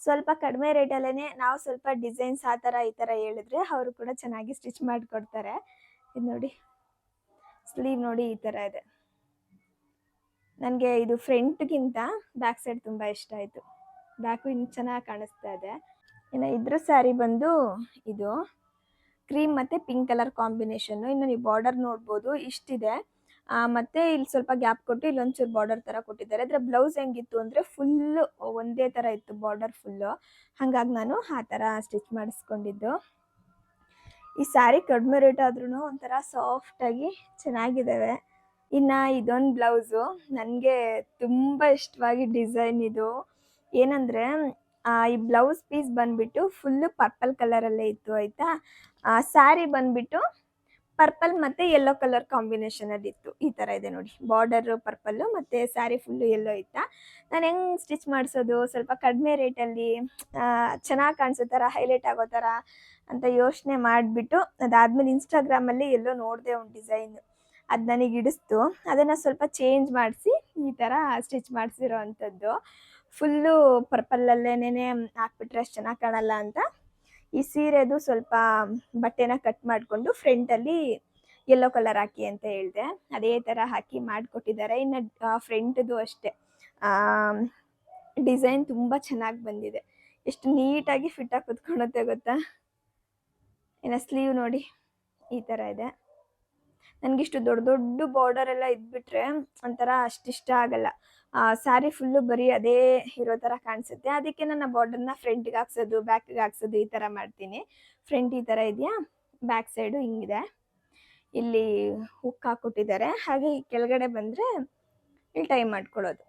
ಸ್ವಲ್ಪ ಕಡಿಮೆ ರೇಟಲ್ಲೇ ನಾವು ಸ್ವಲ್ಪ ಡಿಸೈನ್ಸ್ ಆ ಥರ ಈ ಥರ ಹೇಳಿದ್ರೆ ಅವರು ಕೂಡ ಚೆನ್ನಾಗಿ ಸ್ಟಿಚ್ ಮಾಡಿಕೊಡ್ತಾರೆ. ಇದು ನೋಡಿ. ಸ್ಲೀವ್ ನೋಡಿ ಈ ಥರ ಇದೆ. ನನಗೆ ಇದು ಫ್ರಂಟ್ಗಿಂತ ಬ್ಯಾಕ್ ಸೈಡ್ ತುಂಬ ಇಷ್ಟ ಆಯಿತು. ಬ್ಯಾಕು ಇನ್ನು ಚೆನ್ನಾಗಿ ಕಾಣಿಸ್ತಾ ಇದೆ. ಇನ್ನು ಇದ್ರ ಸ್ಯಾರಿ ಬಂದು ಇದು ಕ್ರೀಮ್ ಮತ್ತು ಪಿಂಕ್ ಕಲರ್ ಕಾಂಬಿನೇಷನ್ನು ಇನ್ನು ನೀವು ಬಾರ್ಡರ್ ನೋಡ್ಬೋದು ಇಷ್ಟಿದೆ. ಮತ್ತೆ ಇಲ್ಲಿ ಸ್ವಲ್ಪ ಗ್ಯಾಪ್ ಕೊಟ್ಟು ಇಲ್ಲೊಂಚೂರು ಬಾರ್ಡರ್ ತರ ಕೊಟ್ಟಿದ್ದಾರೆ. ಅದ್ರ ಬ್ಲೌಸ್ ಹೆಂಗಿತ್ತು ಅಂದ್ರೆ ಫುಲ್ ಒಂದೇ ತರ ಇತ್ತು ಬಾರ್ಡರ್ ಫುಲ್ಲು ಹಾಗಾಗಿ ನಾನು ಆ ತರ ಸ್ಟಿಚ್ ಮಾಡಿಸ್ಕೊಂಡಿದ್ದು. ಈ ಸ್ಯಾರಿ ಕಡಿಮೆ ರೇಟ್ ಆದ್ರೂ ಒಂಥರ ಆಗಿ ಚೆನ್ನಾಗಿದ್ದಾವೆ ಇನ್ನ ಇದೊಂದು ಬ್ಲೌಸು ನನಗೆ ತುಂಬಾ ಇಷ್ಟವಾಗಿ ಡಿಸೈನ್ ಇದು. ಏನಂದ್ರೆ ಈ ಬ್ಲೌಸ್ ಪೀಸ್ ಬಂದ್ಬಿಟ್ಟು ಫುಲ್ ಪರ್ಪಲ್ ಕಲರ್ ಅಲ್ಲೇ ಇತ್ತು, ಆಯ್ತಾ? ಸ್ಯಾರಿ ಬಂದ್ಬಿಟ್ಟು ಪರ್ಪಲ್ ಮತ್ತೆ ಯೆಲ್ಲೋ ಕಲರ್ ಕಾಂಬಿನೇಷನ್ ಅಲ್ಲಿ ಇತ್ತು. ಈ ತರ ಇದೆ ನೋಡಿ. ಬಾರ್ಡರ್ ಪರ್ಪಲ್ ಮತ್ತೆ ಸ್ಯಾರಿ ಫುಲ್ ಯೆಲ್ಲೋ ಇತ್ತ? ನಾನು ಹೆಂಗ್ ಸ್ಟಿಚ್ ಮಾಡಿಸೋದು? ಸ್ವಲ್ಪ ಕಡಿಮೆ ರೇಟಲ್ಲಿ ಚೆನ್ನಾಗಿ ಕಾಣಿಸೋ ತರ ಹೈಲೈಟ್ ಆಗೋ ತರ ಅಂತ ಯೋಚನೆ ಮಾಡಿಬಿಟ್ಟು ಅದಾದ್ಮೇಲೆ ಇನ್ಸ್ಟಾಗ್ರಾಮಲ್ಲಿ ಎಲ್ಲೋ ನೋಡಿದೆ ಒಂದು ಡಿಸೈನ್ ಅದು ನನಗೆ ಹಿಡಿಸ್ತು. ಅದನ್ನು ಸ್ವಲ್ಪ ಚೇಂಜ್ ಮಾಡಿಸಿ, ಈ ಥರ ಸ್ಟಿಚ್ ಮಾಡಿಸಿರೋ ಅಂಥದ್ದು ಫುಲ್ಲು ಪರ್ಪಲ್ಲಲ್ಲೇನೆ ಹಾಕ್ಬಿಟ್ರೆ ಅಷ್ಟು ಚೆನ್ನಾಗಿ ಕಾಣಲ್ಲ ಅಂತ ಈ ಸೀರೆದು ಸ್ವಲ್ಪ ಬಟ್ಟೆನ ಕಟ್ ಮಾಡಿಕೊಂಡು ಫ್ರಂಟಲ್ಲಿ ಯೆಲ್ಲೋ ಕಲರ್ ಹಾಕಿ ಅಂತ ಹೇಳಿದೆ. ಅದೇ ಥರ ಹಾಕಿ ಮಾಡಿಕೊಟ್ಟಿದ್ದಾರೆ. ಇನ್ನು ಫ್ರಂಟ್ದು ಅಷ್ಟೇ. ಡಿಸೈನ್ ತುಂಬ ಚೆನ್ನಾಗಿ ಬಂದಿದೆ. ಎಷ್ಟು ನೀಟಾಗಿ ಫಿಟ್ಟಾಗಿ ಕುತ್ಕೊಳತ್ತೆ ಗೊತ್ತಾ? ಇನ್ನು ಸ್ಲೀವ್ ನೋಡಿ. ಈ ಥರ ಇದೆ. ನನಗಿಷ್ಟು ದೊಡ್ಡ ದೊಡ್ಡ ಬಾರ್ಡರ್ ಎಲ್ಲ ಇದ್ಬಿಟ್ರೆ ಒಂಥರ ಅಷ್ಟಿಷ್ಟ ಆಗಲ್ಲ. ಸ್ಯಾರಿ ಫುಲ್ಲು ಬರೀ ಅದೇ ಇರೋ ಥರ ಕಾಣಿಸುತ್ತೆ. ಅದಕ್ಕೆ ನನ್ನ ಬಾರ್ಡರ್ನ ಫ್ರಂಟ್ಗೆ ಹಾಕ್ಸೋದು ಬ್ಯಾಕಿಗೆ ಹಾಕ್ಸೋದು ಈ ಥರ ಮಾಡ್ತೀನಿ. ಫ್ರಂಟ್ ಈ ಥರ ಇದೆಯಾ? ಬ್ಯಾಕ್ ಸೈಡು ಹಿಂಗಿದೆ. ಇಲ್ಲಿ ಹುಕ್ ಹಾಕ್ಕೊಟ್ಟಿದ್ದಾರೆ. ಹಾಗೆ ಕೆಳಗಡೆ ಬಂದರೆ ಇಲ್ಲಿ ಟೈ ಮಾಡ್ಕೊಳ್ಳೋದು.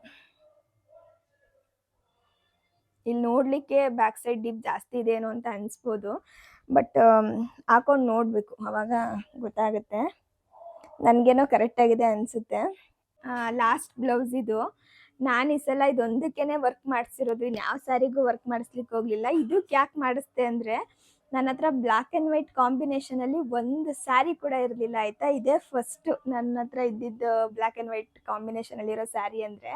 ಇಲ್ಲಿ ನೋಡಲಿಕ್ಕೆ ಬ್ಯಾಕ್ ಸೈಡ್ ಡಿಪ್ ಜಾಸ್ತಿ ಇದೆ ಏನೋ ಅಂತ ಅನಿಸ್ಬೋದು. ಬಟ್ ಹಾಕೊಂಡು ನೋಡಬೇಕು. ಅವಾಗ ಗೊತ್ತಾಗುತ್ತೆ. ನನಗೇನೋ ಕರೆಕ್ಟಾಗಿದೆ ಅನಿಸುತ್ತೆ. ಲಾಸ್ಟ್ ಬ್ಲೌಸ್ ಇದು. ನಾನು ಈ ಸಲ ಇದೊಂದಕ್ಕೇನೆ ವರ್ಕ್ ಮಾಡಿಸಿರೋದು. ಇನ್ಯಾವ ಸ್ಯಾರಿಗೂ ವರ್ಕ್ ಮಾಡಿಸ್ಲಿಕ್ಕೆ ಹೋಗಲಿಲ್ಲ. ಇದಕ್ಕೆ ಯಾಕೆ ಮಾಡಿಸ್ದೆ ಅಂದರೆ, ನನ್ನ ಹತ್ರ ಬ್ಲ್ಯಾಕ್ ಆ್ಯಂಡ್ ವೈಟ್ ಕಾಂಬಿನೇಷನಲ್ಲಿ ಒಂದು ಸ್ಯಾರಿ ಕೂಡ ಇರಲಿಲ್ಲ, ಆಯಿತಾ? ಇದೇ ಫಸ್ಟು ನನ್ನ ಹತ್ರ ಇದ್ದಿದ್ದು ಬ್ಲ್ಯಾಕ್ ಆ್ಯಂಡ್ ವೈಟ್ ಕಾಂಬಿನೇಷನಲ್ಲಿರೋ ಸ್ಯಾರಿ ಅಂದರೆ,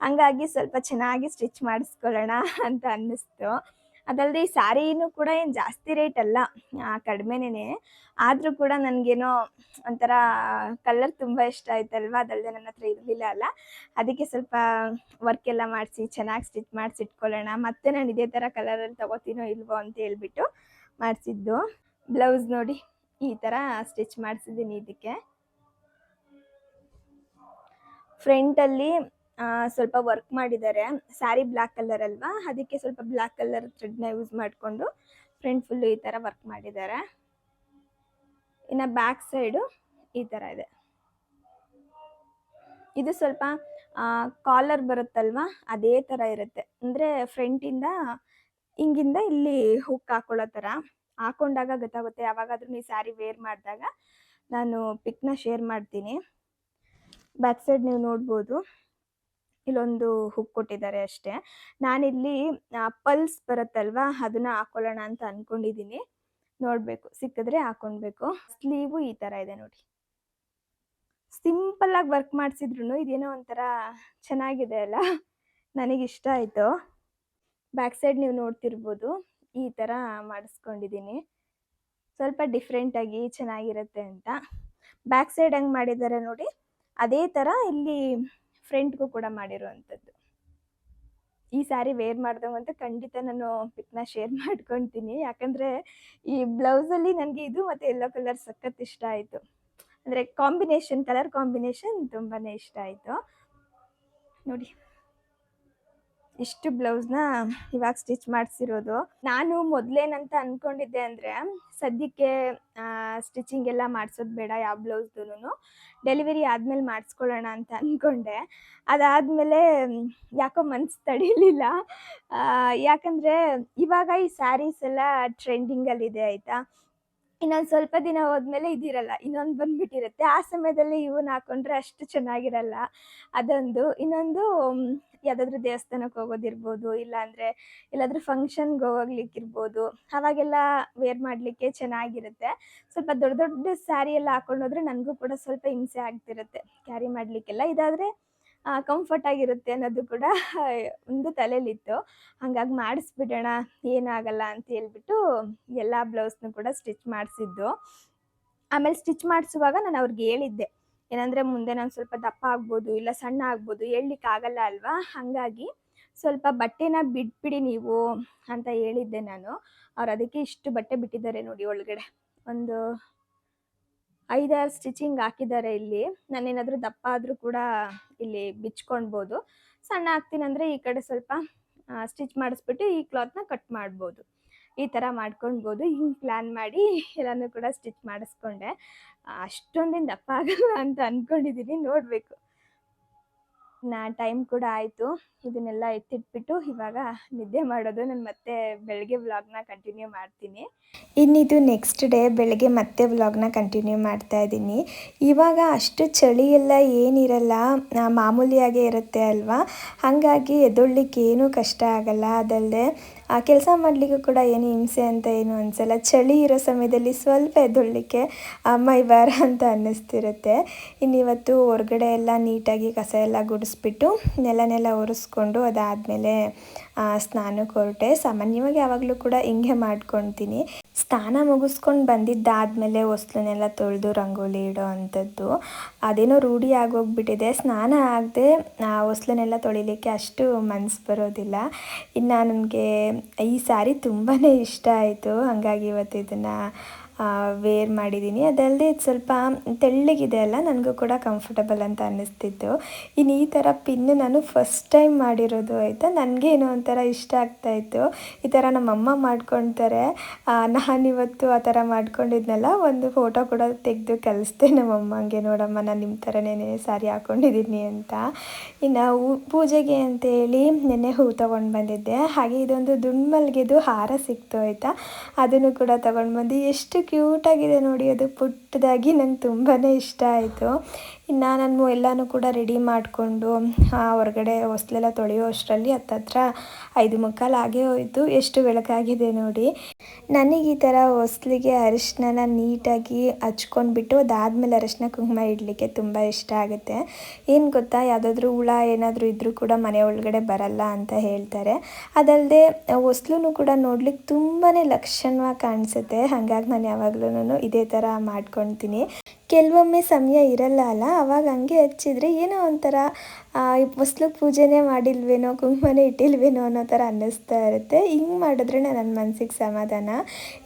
ಹಂಗಾಗಿ ಸ್ವಲ್ಪ ಚೆನ್ನಾಗಿ ಸ್ಟಿಚ್ ಮಾಡಿಸ್ಕೊಳ್ಳೋಣ ಅಂತ ಅನ್ನಿಸ್ತು. ಅದಲ್ಲದೆ ಈ ಸ್ಯಾರಿನೂ ಕೂಡ ಏನು ಜಾಸ್ತಿ ರೇಟ್ ಅಲ್ಲ ಕಡಿಮೆನೇ ಆದರೂ ಕೂಡ ನನಗೇನೋ ಒಂಥರ ಕಲರ್ ತುಂಬ ಇಷ್ಟ ಆಯ್ತಲ್ವಾ ಅದಲ್ಲದೆ ನನ್ನ ಹತ್ರ ಇರಲಿಲ್ಲ ಅಲ್ಲ. ಅದಕ್ಕೆ ಸ್ವಲ್ಪ ವರ್ಕ್ ಎಲ್ಲ ಮಾಡಿಸಿ, ಚೆನ್ನಾಗಿ ಸ್ಟಿಚ್ ಮಾಡಿಸಿ ಇಟ್ಕೊಳ್ಳೋಣ. ಮತ್ತೆ ನಾನು ಇದೇ ಥರ ಕಲರಲ್ಲಿ ತಗೋತೀನೋ ಇಲ್ವೋ ಅಂತ ಹೇಳ್ಬಿಟ್ಟು ಮಾಡಿಸಿದ್ದು. ಬ್ಲೌಸ್ ನೋಡಿ, ಈ ಥರ ಸ್ಟಿಚ್ ಮಾಡಿಸಿದ್ದೀನಿ ಇದಕ್ಕೆ. ಫ್ರಂಟಲ್ಲಿ ಸ್ವಲ್ಪ ವರ್ಕ್ ಮಾಡಿದ್ದಾರೆ. ಸ್ಯಾರಿ ಬ್ಲ್ಯಾಕ್ ಕಲರ್ ಅಲ್ವಾ? ಅದಕ್ಕೆ ಸ್ವಲ್ಪ ಬ್ಲ್ಯಾಕ್ ಕಲರ್ ಥ್ರೆಡ್ನ ಯೂಸ್ ಮಾಡಿಕೊಂಡು ಫ್ರಂಟ್ ಫುಲ್ಲು ಈ ಥರ ವರ್ಕ್ ಮಾಡಿದ್ದಾರೆ. ಇನ್ನು ಬ್ಯಾಕ್ ಸೈಡು ಈ ಥರ ಇದೆ. ಇದು ಸ್ವಲ್ಪ ಕಾಲರ್ ಬರುತ್ತಲ್ವಾ? ಅದೇ ಥರ ಇರುತ್ತೆ. ಅಂದರೆ ಫ್ರಂಟಿಂದ ಹಿಂಗಿಂದ ಇಲ್ಲಿ ಹುಕ್ ಹಾಕೊಳ್ಳೋ ಥರ ಹಾಕೊಂಡಾಗ ಗೊತ್ತಾಗುತ್ತೆ. ಯಾವಾಗಾದ್ರೂ ನೀವು ಸ್ಯಾರಿ ವೇರ್ ಮಾಡಿದಾಗ ನಾನು ಪಿಕ್ನ ಶೇರ್ ಮಾಡ್ತೀನಿ. ಬ್ಯಾಕ್ ಸೈಡ್ ನೀವು ನೋಡ್ಬೋದು. ಇಲ್ಲೊಂದು ಹುಕ್ ಕೊಟ್ಟಿದ್ದಾರೆ ಅಷ್ಟೇ. ನಾನಿಲ್ಲಿ ಪಲ್ಸ್ ಬರುತ್ತಲ್ವಾ, ಅದನ್ನ ಹಾಕೊಳ್ಳೋಣ ಅಂತ ಅನ್ಕೊಂಡಿದ್ದೀನಿ ನೋಡಬೇಕು, ಸಿಕ್ಕಿದ್ರೆ ಹಾಕೊಳ್ಬೇಕು ಸ್ಲೀವು ಈ ಥರ ಇದೆ ನೋಡಿ. ಸಿಂಪಲ್ ಆಗಿ ವರ್ಕ್ ಮಾಡಿಸಿದ್ರು ಇದೇನೋ ಒಂಥರ ಚೆನ್ನಾಗಿದೆ ಅಲ್ಲ? ನನಗಿಷ್ಟ ಆಯಿತು. ಬ್ಯಾಕ್ ಸೈಡ್ ನೀವು ನೋಡ್ತಿರ್ಬೋದು, ಈ ಥರ ಮಾಡಿಸ್ಕೊಂಡಿದ್ದೀನಿ ಸ್ವಲ್ಪ ಡಿಫ್ರೆಂಟಾಗಿ ಚೆನ್ನಾಗಿರುತ್ತೆ ಅಂತ. ಬ್ಯಾಕ್ ಸೈಡ್ ಹಂಗೆ ಮಾಡಿದ್ದಾರೆ ನೋಡಿ, ಅದೇ ಥರ ಇಲ್ಲಿ ಫ್ರಂಟ್ಗೂ ಕೂಡ ಮಾಡಿರುವಂಥದ್ದು. ಈ ಸ್ಯಾರಿ ವೇರ್ ಮಾಡ್ದಂಗಂತೂ ಖಂಡಿತ ನಾನು ಪಿಕ್ನ ಶೇರ್ ಮಾಡ್ಕೊತೀನಿ. ಯಾಕಂದರೆ ಈ ಬ್ಲೌಸಲ್ಲಿ ನನಗೆ ಇದು ಮತ್ತು ಎಲ್ಲೋ ಕಲರ್ ಸಖತ್ ಇಷ್ಟ ಆಯಿತು. ಅಂದರೆ ಕಾಂಬಿನೇಷನ್ ಕಲರ್ ಕಾಂಬಿನೇಷನ್ ತುಂಬಾ ಇಷ್ಟ ಆಯಿತು. ನೋಡಿ. ಇಷ್ಟು ಬ್ಲೌಸ್ನ ಇವಾಗ ಸ್ಟಿಚ್ ಮಾಡಿಸಿರೋದು. ನಾನು ಮೊದಲೇನಂತ ಅಂದ್ಕೊಂಡಿದ್ದೆ ಅಂದರೆ ಸದ್ಯಕ್ಕೆ ಸ್ಟಿಚಿಂಗ್ ಎಲ್ಲ ಮಾಡಿಸೋದು ಬೇಡ ಯಾವ ಬ್ಲೌಸ್ದು ಡೆಲಿವರಿ ಆದಮೇಲೆ ಮಾಡಿಸ್ಕೊಳ್ಳೋಣ ಅಂತ ಅಂದ್ಕೊಂಡೆ ಅದಾದಮೇಲೆ ಯಾಕೋ ಮನ್ಸು ತಡೀಲಿಲ್ಲ. ಯಾಕಂದರೆ ಇವಾಗ ಈ ಸ್ಯಾರೀಸ್ ಎಲ್ಲ ಟ್ರೆಂಡಿಂಗಲ್ಲಿದೆ ಆಯಿತಾ? ಇನ್ನೊಂದು ಸ್ವಲ್ಪ ದಿನ ಹೋದ್ಮೇಲೆ ಇದಿರಲ್ಲ, ಇನ್ನೊಂದು ಬಂದ್ಬಿಟ್ಟಿರುತ್ತೆ. ಆ ಸಮಯದಲ್ಲಿ ಇವನ್ನ ಹಾಕೊಂಡ್ರೆ ಅಷ್ಟು ಚೆನ್ನಾಗಿರಲ್ಲ. ಅದೊಂದು. ಇನ್ನೊಂದು ಯಾವುದಾದ್ರೂ ದೇವಸ್ಥಾನಕ್ಕೆ ಹೋಗೋದಿರ್ಬೋದು, ಇಲ್ಲಾಂದರೆ ಎಲ್ಲಾದರೂ ಫಂಕ್ಷನ್ಗೆ ಹೋಗ್ಲಿಕ್ಕಿರ್ಬೋದು. ಅವಾಗೆಲ್ಲ ವೇರ್ ಮಾಡಲಿಕ್ಕೆ ಚೆನ್ನಾಗಿರುತ್ತೆ. ಸ್ವಲ್ಪ ದೊಡ್ಡ ದೊಡ್ಡ ಸ್ಯಾರಿ ಎಲ್ಲ ಹಾಕೊಂಡೋದ್ರೆ ನನಗೂ ಕೂಡ ಸ್ವಲ್ಪ ಹಿಂಸೆ ಆಗ್ತಿರುತ್ತೆ. ಕ್ಯಾರಿ ಮಾಡಲಿಕ್ಕೆಲ್ಲ. ಇದಾದರೆ ಕಂಫರ್ಟ್ ಆಗಿರುತ್ತೆ ಅನ್ನೋದು ಕೂಡ ಒಂದು ತಲೆಯಲ್ಲಿತ್ತು. ಹಾಗಾಗಿ ಮಾಡಿಸ್ಬಿಡೋಣ, ಏನಾಗಲ್ಲ ಅಂತ ಹೇಳ್ಬಿಟ್ಟು ಎಲ್ಲ ಬ್ಲೌಸ್ನು ಕೂಡ ಸ್ಟಿಚ್ ಮಾಡಿಸಿದ್ದು. ಆಮೇಲೆ ಸ್ಟಿಚ್ ಮಾಡಿಸುವಾಗ ನಾನು ಅವ್ರಿಗೆ ಹೇಳಿದ್ದೆ. ಏನಂದರೆ ಮುಂದೆ ನಾನು ಸ್ವಲ್ಪ ದಪ್ಪ ಆಗ್ಬೋದು, ಇಲ್ಲ ಸಣ್ಣ ಆಗ್ಬೋದು, ಹೇಳಲಿಕ್ಕೆ ಆಗಲ್ಲ ಅಲ್ವಾ? ಹಾಗಾಗಿ ಸ್ವಲ್ಪ ಬಟ್ಟೆನ ಬಿಟ್ಬಿಡಿ ನೀವು ಅಂತ ಹೇಳಿದ್ದೆ ನಾನು. ಅವ್ರು ಅದಕ್ಕೆ ಇಷ್ಟು ಬಟ್ಟೆ ಬಿಟ್ಟಿದ್ದಾರೆ ನೋಡಿ ಒಳಗಡೆ. ಒಂದು ಐದಾರು ಸ್ಟಿಚಿಂಗ್ ಹಾಕಿದ್ದಾರೆ ಇಲ್ಲಿ. ನಾನೇನಾದರೂ ದಪ್ಪ ಆದರೂ ಕೂಡ ಇಲ್ಲಿ ಬಿಚ್ಕೊಳ್ಬೋದು ಸಣ್ಣ ಹಾಕ್ತೀನಂದರೆ ಈ ಕಡೆ ಸ್ವಲ್ಪ ಸ್ಟಿಚ್ ಮಾಡಿಸ್ಬಿಟ್ಟು ಈ ಕ್ಲಾತ್ನ ಕಟ್ ಮಾಡ್ಬೋದು. ಈ ಥರ ಮಾಡ್ಕೊಳ್ಬೋದು ಹಿಂಗೆ ಪ್ಲ್ಯಾನ್ ಮಾಡಿ ಎಲ್ಲನೂ ಕೂಡ ಸ್ಟಿಚ್ ಮಾಡಿಸ್ಕೊಂಡೆ. ಅಷ್ಟೊಂದೇನು ದಪ್ಪ ಆಗಲ್ಲ ಅಂತ ಅಂದ್ಕೊಂಡಿದ್ದೀನಿ ನೋಡಬೇಕು. ನಾ ಟೈಮ್ ಕೂಡ ಆಯಿತು. ಇದನ್ನೆಲ್ಲ ಎತ್ತಿಟ್ಬಿಟ್ಟು ಇವಾಗ ನಿದ್ದೆ ಮಾಡೋದು. ನಾನು ಮತ್ತೆ ಬೆಳಗ್ಗೆ ವ್ಲಾಗ್ನ ಕಂಟಿನ್ಯೂ ಮಾಡ್ತೀನಿ. ಇನ್ನಿದು ನೆಕ್ಸ್ಟ್ ಡೇ ಬೆಳಗ್ಗೆ ಮತ್ತೆ ವ್ಲಾಗ್ನ ಕಂಟಿನ್ಯೂ ಮಾಡ್ತಾ ಇದ್ದೀನಿ. ಇವಾಗ ಅಷ್ಟು ಚಳಿ ಎಲ್ಲ ಏನಿರಲ್ಲ ಮಾಮೂಲಿಯಾಗೇ ಇರುತ್ತೆ ಅಲ್ವಾ? ಹಾಗಾಗಿ ಎದೊಳ್ಳಿಕ್ಕೆ ಏನೂ ಕಷ್ಟ ಆಗಲ್ಲ. ಅದಲ್ಲದೆ ಕೆಲಸ ಮಾಡಲಿಕ್ಕೂ ಕೂಡ ಏನು ಹಿಂಸೆ ಅಂತ ಏನು ಅನಿಸಲ್ಲ. ಚಳಿ ಇರೋ ಸಮಯದಲ್ಲಿ ಸ್ವಲ್ಪ ಎದ್ದೊಳ್ಳಿಕ್ಕೆ ಮೈ ಭಾರ ಅಂತ ಅನ್ನಿಸ್ತಿರುತ್ತೆ. ಇನ್ನಿವತ್ತು ಹೊರಗಡೆ ಎಲ್ಲ ನೀಟಾಗಿ ಕಸ ಎಲ್ಲ ಗುಡಿಸ್ಬಿಟ್ಟು ನೆಲ ನೆಲ ಒರೆಸ್ಕೊಂಡು ಅದಾದಮೇಲೆ ಸ್ನಾನಕ್ಕೆ ಹೊರಟೆ. ಸಾಮಾನ್ಯವಾಗಿ ಯಾವಾಗಲೂ ಕೂಡ ಹಿಂಗೆ ಮಾಡ್ಕೊಳ್ತೀನಿ. ಸ್ನಾನ ಮುಗಿಸ್ಕೊಂಡು ಬಂದಿದ್ದಾದಮೇಲೆ ಹೊಸ್ಲನ್ನೆಲ್ಲ ತೊಳೆದು ರಂಗೋಲಿ ಇಡೋ ಅಂಥದ್ದು. ಅದೇನೋ ರೂಢಿ ಆಗೋಗ್ಬಿಟ್ಟಿದೆ. ಸ್ನಾನ ಆಗದೆ ಹೊಸ್ಲನ್ನೆಲ್ಲ ತೊಳಿಲಿಕ್ಕೆ ಅಷ್ಟು ಮನಸ್ಸು ಬರೋದಿಲ್ಲ. ಇನ್ನು ನನಗೆ ಈ ಸಾರಿ ತುಂಬಾ ಇಷ್ಟ ಆಯಿತು. ಹಾಗಾಗಿ ಇವತ್ತು ಇದನ್ನು ವೇರ್ ಮಾಡಿದ್ದೀನಿ ಅದಲ್ಲದೆ ಇದು ಸ್ವಲ್ಪ ತೆಳ್ಳಗಿದೆ ಅಲ್ಲ, ನನಗೂ ಕೂಡ ಕಂಫರ್ಟಬಲ್ ಅಂತ ಅನ್ನಿಸ್ತಿತ್ತು. ಇನ್ನು ಈ ಥರ ಪಿನ್ ನಾನು ಫಸ್ಟ್ ಟೈಮ್ ಮಾಡಿರೋದು ಆಯಿತಾ? ನನಗೆ ಏನೋ ಒಂಥರ ಇಷ್ಟ ಆಗ್ತಾಯಿತ್ತು ಈ ಥರ ನಮ್ಮಮ್ಮ ಮಾಡ್ಕೊಳ್ತಾರೆ ನಾನಿವತ್ತು ಆ ಥರ ಮಾಡ್ಕೊಂಡಿದ್ನಲ್ಲ, ಒಂದು ಫೋಟೋ ಕೂಡ ತೆಗೆದು ಕಳಿಸ್ದೆ ನಮ್ಮಮ್ಮಂಗೆ, ನೋಡಮ್ಮ, ನಾನು ನಿಮ್ಮ ಥರನೇ ಸಾರಿ ಹಾಕ್ಕೊಂಡಿದ್ದೀನಿ ಅಂತ. ಇನ್ನು ಪೂಜೆಗೆ ಅಂತೇಳಿ ನೆನ್ನೆ ಹೂ ತೊಗೊಂಡು ಬಂದಿದ್ದೆ. ಹಾಗೆ ಇದೊಂದು ದುಂಡ್ಮಲ್ಗೆದು ಹಾರ ಸಿಕ್ತು ಆಯಿತಾ? ಅದನ್ನು ಕೂಡ ತೊಗೊಂಡು ಬಂದು ಎಷ್ಟು ಕ್ಯೂಟಾಗಿದೆ ನೋಡಿ ಅದು ಪುಟ್ಟದಾಗಿ ನಂಗೆ ತುಂಬಾ ಇಷ್ಟ ಆಯಿತು. ಇನ್ನು ನಾನು ಎಲ್ಲನೂ ಕೂಡ ರೆಡಿ ಮಾಡಿಕೊಂಡು ಹೊರಗಡೆ ಹೊಸ್ಲೆಲ್ಲ ತೊಳೆಯೋ ಅಷ್ಟರಲ್ಲಿ ಹತ್ತತ್ರ ಐದು ಮುಕ್ಕಾಲು ಆಗೇ ಹೋಯಿತು. ಎಷ್ಟು ಬೆಳಕಾಗಿದೆ ನೋಡಿ. ನನಗೆ ಈ ಥರ ಹೊಸ್ಲಿಗೆ ಅರಿಶಿನ ನೀಟಾಗಿ ಹಚ್ಕೊಂಡ್ಬಿಟ್ಟು ಅದಾದಮೇಲೆ ಅರಿಶಿನ ಕುಂಕುಮ ಇಡಲಿಕ್ಕೆ ತುಂಬ ಇಷ್ಟ ಆಗುತ್ತೆ. ಏನು ಗೊತ್ತಾ, ಯಾವುದಾದ್ರೂ ಹುಳ ಏನಾದರೂ ಇದ್ದರೂ ಕೂಡ ಮನೆ ಒಳಗಡೆ ಬರಲ್ಲ ಅಂತ ಹೇಳ್ತಾರೆ. ಅದಲ್ಲದೆ ಹೊಸ್ಲು ಕೂಡ ನೋಡ್ಲಿಕ್ಕೆ ತುಂಬಾ ಲಕ್ಷಣವಾಗಿ ಕಾಣಿಸುತ್ತೆ. ಹಾಗಾಗಿ ನಾನು ಯಾವಾಗಲೂ ಇದೇ ಥರ ಮಾಡ್ಕೊತೀನಿ. ಕೆಲವೊಮ್ಮೆ ಸಮಯ ಇರಲ್ಲ ಅಲ್ಲ? ಅವಾಗ ಹಂಗೆ ಹಚ್ಚಿದ್ರೆ ಏನೋ ಒಂಥರ ಹೊಸ್ಲು ಪೂಜೆನೇ ಮಾಡಿಲ್ವೇನೋ, ಕುಂಕುಮನೇ ಇಟ್ಟಿಲ್ವೇನೋ ಅನ್ನೋ ಥರ ಅನ್ನಿಸ್ತಾ ಇರುತ್ತೆ. ಹಿಂಗೆ ಮಾಡಿದ್ರೆ ನನ್ನ ಮನಸ್ಸಿಗೆ ಸಮಾಧಾನ.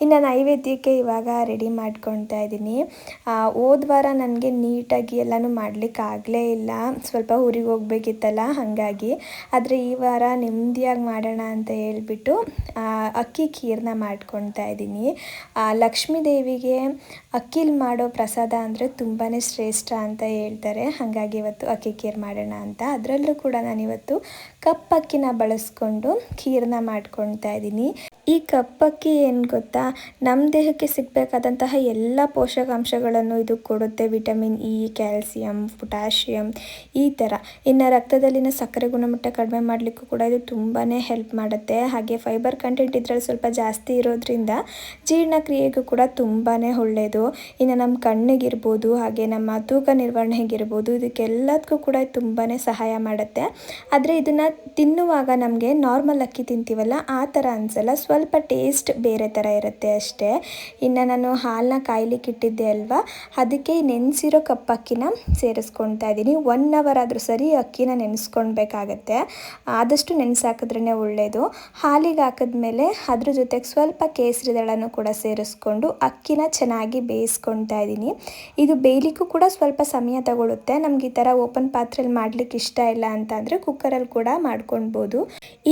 ಇನ್ನು ನೈವೇದ್ಯಕ್ಕೆ ಇವಾಗ ರೆಡಿ ಮಾಡ್ಕೊಳ್ತಾ ಇದ್ದೀನಿ. ಹೋದ ವಾರ ನನಗೆ ನೀಟಾಗಿ ಎಲ್ಲನೂ ಮಾಡಲಿಕ್ಕೆ ಆಗಲೇ ಇಲ್ಲ. ಸ್ವಲ್ಪ ಊರಿಗೆ ಹೋಗ್ಬೇಕಿತ್ತಲ್ಲ, ಹಾಗಾಗಿ. ಆದರೆ ಈ ವಾರ ನೆಮ್ಮದಿಯಾಗಿ ಮಾಡೋಣ ಅಂತ ಹೇಳ್ಬಿಟ್ಟು ಅಕ್ಕಿ ಖೀರನ್ನ ಮಾಡ್ಕೊಳ್ತಾ ಇದ್ದೀನಿ. ಲಕ್ಷ್ಮೀ ದೇವಿಗೆ ಅಕ್ಕಿಲಿ ಮಾಡೋ ಪ್ರಸಾದ ಅಂದರೆ ತುಂಬಾ ಶ್ರೇಷ್ಠ ಅಂತ ಹೇಳ್ತಾರೆ. ಹಾಗಾಗಿ ಇವತ್ತು ಅಕ್ಕಿ ಖೀರ್ ಮಾಡೋಣ ಅಂತ ಅದರಲ್ಲೂ ಕೂಡ ನಾನಿವತ್ತು ಕಪ್ಪಕ್ಕಿನ ಬಳಸ್ಕೊಂಡು ಖೀರನ್ನ ಮಾಡ್ಕೊಳ್ತಾ ಇದ್ದೀನಿ. ಈ ಕಪ್ಪಕ್ಕಿ ಏನು ಗೊತ್ತಾ? ನಮ್ಮ ದೇಹಕ್ಕೆ ಸಿಗಬೇಕಾದಂತಹ ಎಲ್ಲ ಪೋಷಕಾಂಶಗಳನ್ನು ಇದು ಕೊಡುತ್ತೆ. ವಿಟಮಿನ್ ಇ, ಕ್ಯಾಲ್ಸಿಯಂ, ಪೊಟ್ಯಾಷಿಯಂ ಈ ಥರ. ಇನ್ನು ರಕ್ತದಲ್ಲಿನ ಸಕ್ಕರೆ ಗುಣಮಟ್ಟ ಕಡಿಮೆ ಮಾಡಲಿಕ್ಕೂ ಕೂಡ ಇದು ತುಂಬಾ ಹೆಲ್ಪ್ ಮಾಡುತ್ತೆ. ಹಾಗೆ ಫೈಬರ್ ಕಂಟೆಂಟ್ ಇದರಲ್ಲಿ ಸ್ವಲ್ಪ ಜಾಸ್ತಿ ಇರೋದ್ರಿಂದ ಜೀರ್ಣಕ್ರಿಯೆಗೂ ಕೂಡ ತುಂಬಾ ಒಳ್ಳೆಯದು ಇನ್ನು ನಮ್ಮ ಕಣ್ಣಿಗಿರ್ಬೋದು, ಹಾಗೆ ನಮ್ಮ ತೂಕ ನಿರ್ವಹಣೆಗಿರ್ಬೋದು, ಇದಕ್ಕೆಲ್ಲದಕ್ಕೂ ಕೂಡ ತುಂಬಾ ಸಹಾಯ ಮಾಡುತ್ತೆ. ಆದರೆ ಇದನ್ನು ತಿನ್ನುವಾಗ ನಮಗೆ ನಾರ್ಮಲ್ ಅಕ್ಕಿ ತಿಂತೀವಲ್ಲ, ಆ ಥರ ಅನಿಸಲ್ಲ. ಸ್ವಲ್ಪ ಟೇಸ್ಟ್ ಬೇರೆ ಥರ ಇರುತ್ತೆ ಅಷ್ಟೇ. ಇನ್ನು ನಾನು ಹಾಲನ್ನ ಕಾಯ್ಲಿಕ್ಕೆ ಇಟ್ಟಿದ್ದೆ ಅಲ್ವಾ? ಅದಕ್ಕೆ ನೆನೆಸಿರೋ ಕಪ್ಪಕ್ಕಿನ ಸೇರಿಸ್ಕೊಳ್ತಾ ಇದ್ದೀನಿ. ಒನ್ ಅವರ್ ಆದರೂ ಸರಿ ಅಕ್ಕಿನ ನೆನೆಸ್ಕೊಳ್ಬೇಕಾಗತ್ತೆ. ಆದಷ್ಟು ನೆನೆಸಾಕಿದ್ರೇ ಒಳ್ಳೆಯದು ಹಾಲಿಗೆ ಹಾಕಿದ್ಮೇಲೆ ಅದ್ರ ಜೊತೆಗೆ ಸ್ವಲ್ಪ ಕೇಸರಿ ದಳನೂ ಕೂಡ ಸೇರಿಸ್ಕೊಂಡು ಅಕ್ಕಿನ ಚೆನ್ನಾಗಿ ಬೇಯಿಸ್ಕೊಳ್ತಾ ಇದ್ದೀನಿ. ಇದು ಬೇಯಲಿಕ್ಕೂ ಕೂಡ ಸ್ವಲ್ಪ ಸಮಯ ತಗೊಳ್ಳುತ್ತೆ ನಮ್ಗೆ ಈ ಥರ ಓಪನ್ ಪಾತ್ರೆಯಲ್ಲಿ ಮಾಡ್ಲಿಕ್ಕೆ ಇಷ್ಟ ಇಲ್ಲ ಅಂತ ಅಂದರೆ ಕುಕ್ಕರಲ್ಲಿ ಕೂಡ ಮಾಡ್ಕೊಳ್ಬೋದು.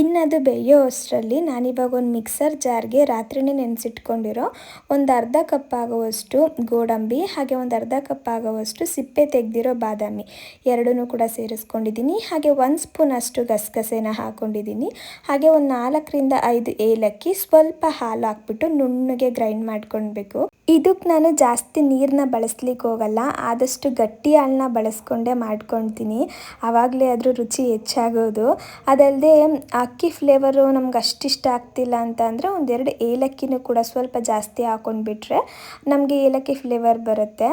ಇನ್ನದು ಬೇಯೋ ಅಷ್ಟರಲ್ಲಿ ನಾನಿವಾಗ ಒಂದು ಮಿಕ್ಸರ್ ಜಾರ್ಗೆ ರಾತ್ರಿನೇ ನೆನೆಸಿಟ್ಕೊಂಡಿರೋ ಒಂದು ಅರ್ಧ ಕಪ್ ಆಗುವಷ್ಟು ಗೋಡಂಬಿ, ಹಾಗೆ ಒಂದು ಅರ್ಧ ಕಪ್ ಆಗುವಷ್ಟು ಸಿಪ್ಪೆ ತೆಗೆದಿರೋ ಬಾದಾಮಿ ಎರಡನ್ನೂ ಕೂಡ ಸೇರಿಸ್ಕೊಂಡಿದ್ದೀನಿ. ಹಾಗೆ ಒಂದು ಸ್ಪೂನ್ ಅಷ್ಟು ಗಸಗಸೆನ ಹಾಕೊಂಡಿದ್ದೀನಿ. ಹಾಗೆ ಒಂದು ನಾಲ್ಕರಿಂದ ಐದು ಏಲಕ್ಕಿ ಸ್ವಲ್ಪ ಹಾಲು ಹಾಕ್ಬಿಟ್ಟು ನುಣ್ಣಗೆ ಗ್ರೈಂಡ್ ಮಾಡ್ಕೊಳ್ಬೇಕು. ಇದಕ್ಕೆ ನಾನು ಜಾಸ್ತಿ ನೀರನ್ನ ಬಳಸ್ಲಿಕ್ಕೆ ಹೋಗಲ್ಲ, ಆದಷ್ಟು ಗಟ್ಟಿ ಹಾಲನ್ನ ಬಳಸ್ಕೊಂಡೇ ಮಾಡ್ಕೊತೀನಿ. ಆವಾಗಲೇ ಅದ್ರ ರುಚಿ ಹೆಚ್ಚಾಗೋದು. ಅದಲ್ಲದೆ ಅಕ್ಕಿ ಫ್ಲೇವರು ನಮ್ಗೆ ಅಷ್ಟಿಷ್ಟ ಆಗ್ತಿಲ್ಲ ಅಂತ ಅಂದರೆ ಒಂದೆರಡು ಏಲಕ್ಕಿನೂ ಕೂಡ ಸ್ವಲ್ಪ ಜಾಸ್ತಿ ಹಾಕೊಂಡ್ಬಿಟ್ರೆ ನಮಗೆ ಏಲಕ್ಕಿ ಫ್ಲೇವರ್ ಬರುತ್ತೆ.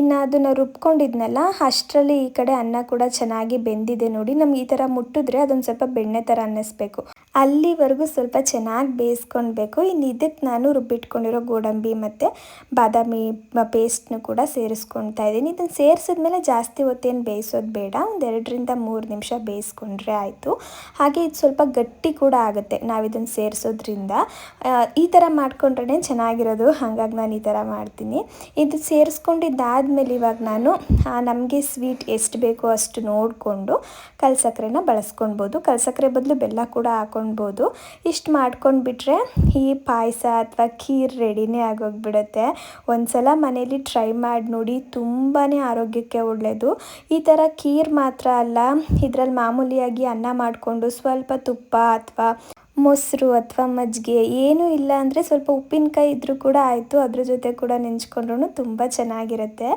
ಇನ್ನು ಅದನ್ನು ರುಬ್ಕೊಂಡಿದ್ನಲ್ಲ, ಅಷ್ಟರಲ್ಲಿ ಈ ಕಡೆ ಅನ್ನ ಕೂಡ ಚೆನ್ನಾಗಿ ಬೆಂದಿದೆ ನೋಡಿ. ನಮ್ಗೆ ಈ ಥರ ಮುಟ್ಟಿದ್ರೆ ಅದೊಂದು ಸ್ವಲ್ಪ ಬೆಣ್ಣೆ ಥರ ಅನ್ನಿಸ್ಬೇಕು. ಅಲ್ಲಿವರೆಗೂ ಸ್ವಲ್ಪ ಚೆನ್ನಾಗಿ ಬೇಯಿಸ್ಕೊಳ್ಬೇಕು ಇನ್ನು ಇದಕ್ಕೆ ನಾನು ರುಬ್ಬಿಟ್ಕೊಂಡಿರೋ ಗೋಡಂಬಿ ಮತ್ತು ಬಾದಾಮಿ ಪೇಸ್ಟ್ನು ಕೂಡ ಸೇರಿಸ್ಕೊಳ್ತಾ ಇದ್ದೀನಿ. ಇದನ್ನು ಸೇರಿಸಿದ್ಮೇಲೆ ಜಾಸ್ತಿ ಹೊತ್ತೇನು ಬೇಯಿಸೋದು ಬೇಡ. ಒಂದು ಎರಡರಿಂದ ಮೂರು ನಿಮಿಷ ಬೇಯಿಸ್ಕೊಂಡ್ರೆ ಆಯಿತು. ಹಾಗೆ ಇದು ಸ್ವಲ್ಪ ಗಟ್ಟಿ ಕೂಡ ಆಗುತ್ತೆ ನಾವು ಇದನ್ನು ಸೇರಿಸೋದ್ರಿಂದ. ಈ ಥರ ಮಾಡ್ಕೊಂಡ್ರೇ ಚೆನ್ನಾಗಿರೋದು. ಹಾಗಾಗಿ ನಾನು ಈ ಥರ ಮಾಡ್ತೀನಿ. ಇದು ಸೇರಿಸ್ಕೊಂಡಿದ್ದಾದ್ಮೇಲೆ ಇವಾಗ ನಾನು ನಮಗೆ ಸ್ವೀಟ್ ಎಷ್ಟು ಬೇಕೋ ಅಷ್ಟು ನೋಡಿಕೊಂಡು ಕಲ್ಸಕ್ಕರೆನ ಬಳಸ್ಕೊಳ್ಬೋದು. ಕಲ್ಸಕ್ಕರೆ ಬದಲು ಬೆಲ್ಲ ಕೂಡ ಹಾಕೊಳ್ಬೋದು ಇಷ್ಟು ಮಾಡ್ಕೊಂಡು ಬಿಟ್ಟರೆ ಈ ಪಾಯಸ ಅಥವಾ ಖೀರ್ ರೆಡಿನೇ ಆಗೋಗ್ಬಿಡುತ್ತೆ. ಒಂದ್ಸಲ ಮನೇಲಿ ಟ್ರೈ ಮಾಡಿ ನೋಡಿ ತುಂಬಾ ಆರೋಗ್ಯಕ್ಕೆ ಒಳ್ಳೆಯದು ಈ ಥರ ಖೀರ್ ಮಾತ್ರ ಅಲ್ಲ, ಇದರಲ್ಲಿ ಮಾಮೂಲಿಯಾಗಿ ಅನ್ನ ಮಾಡಿಕೊಂಡು ಸ್ವಲ್ಪ ತುಪ್ಪ ಅಥವಾ ಮೊಸರು ಅಥವಾ ಮಜ್ಜಿಗೆ ಏನೂ ಇಲ್ಲ ಅಂದರೆ ಸ್ವಲ್ಪ ಉಪ್ಪಿನಕಾಯಿ ಇದ್ದರೂ ಕೂಡ ಆಯಿತು. ಅದ್ರ ಜೊತೆ ಕೂಡ ನೆಂಚ್ಕೊಂಡ್ರೂ ತುಂಬ ಚೆನ್ನಾಗಿರುತ್ತೆ.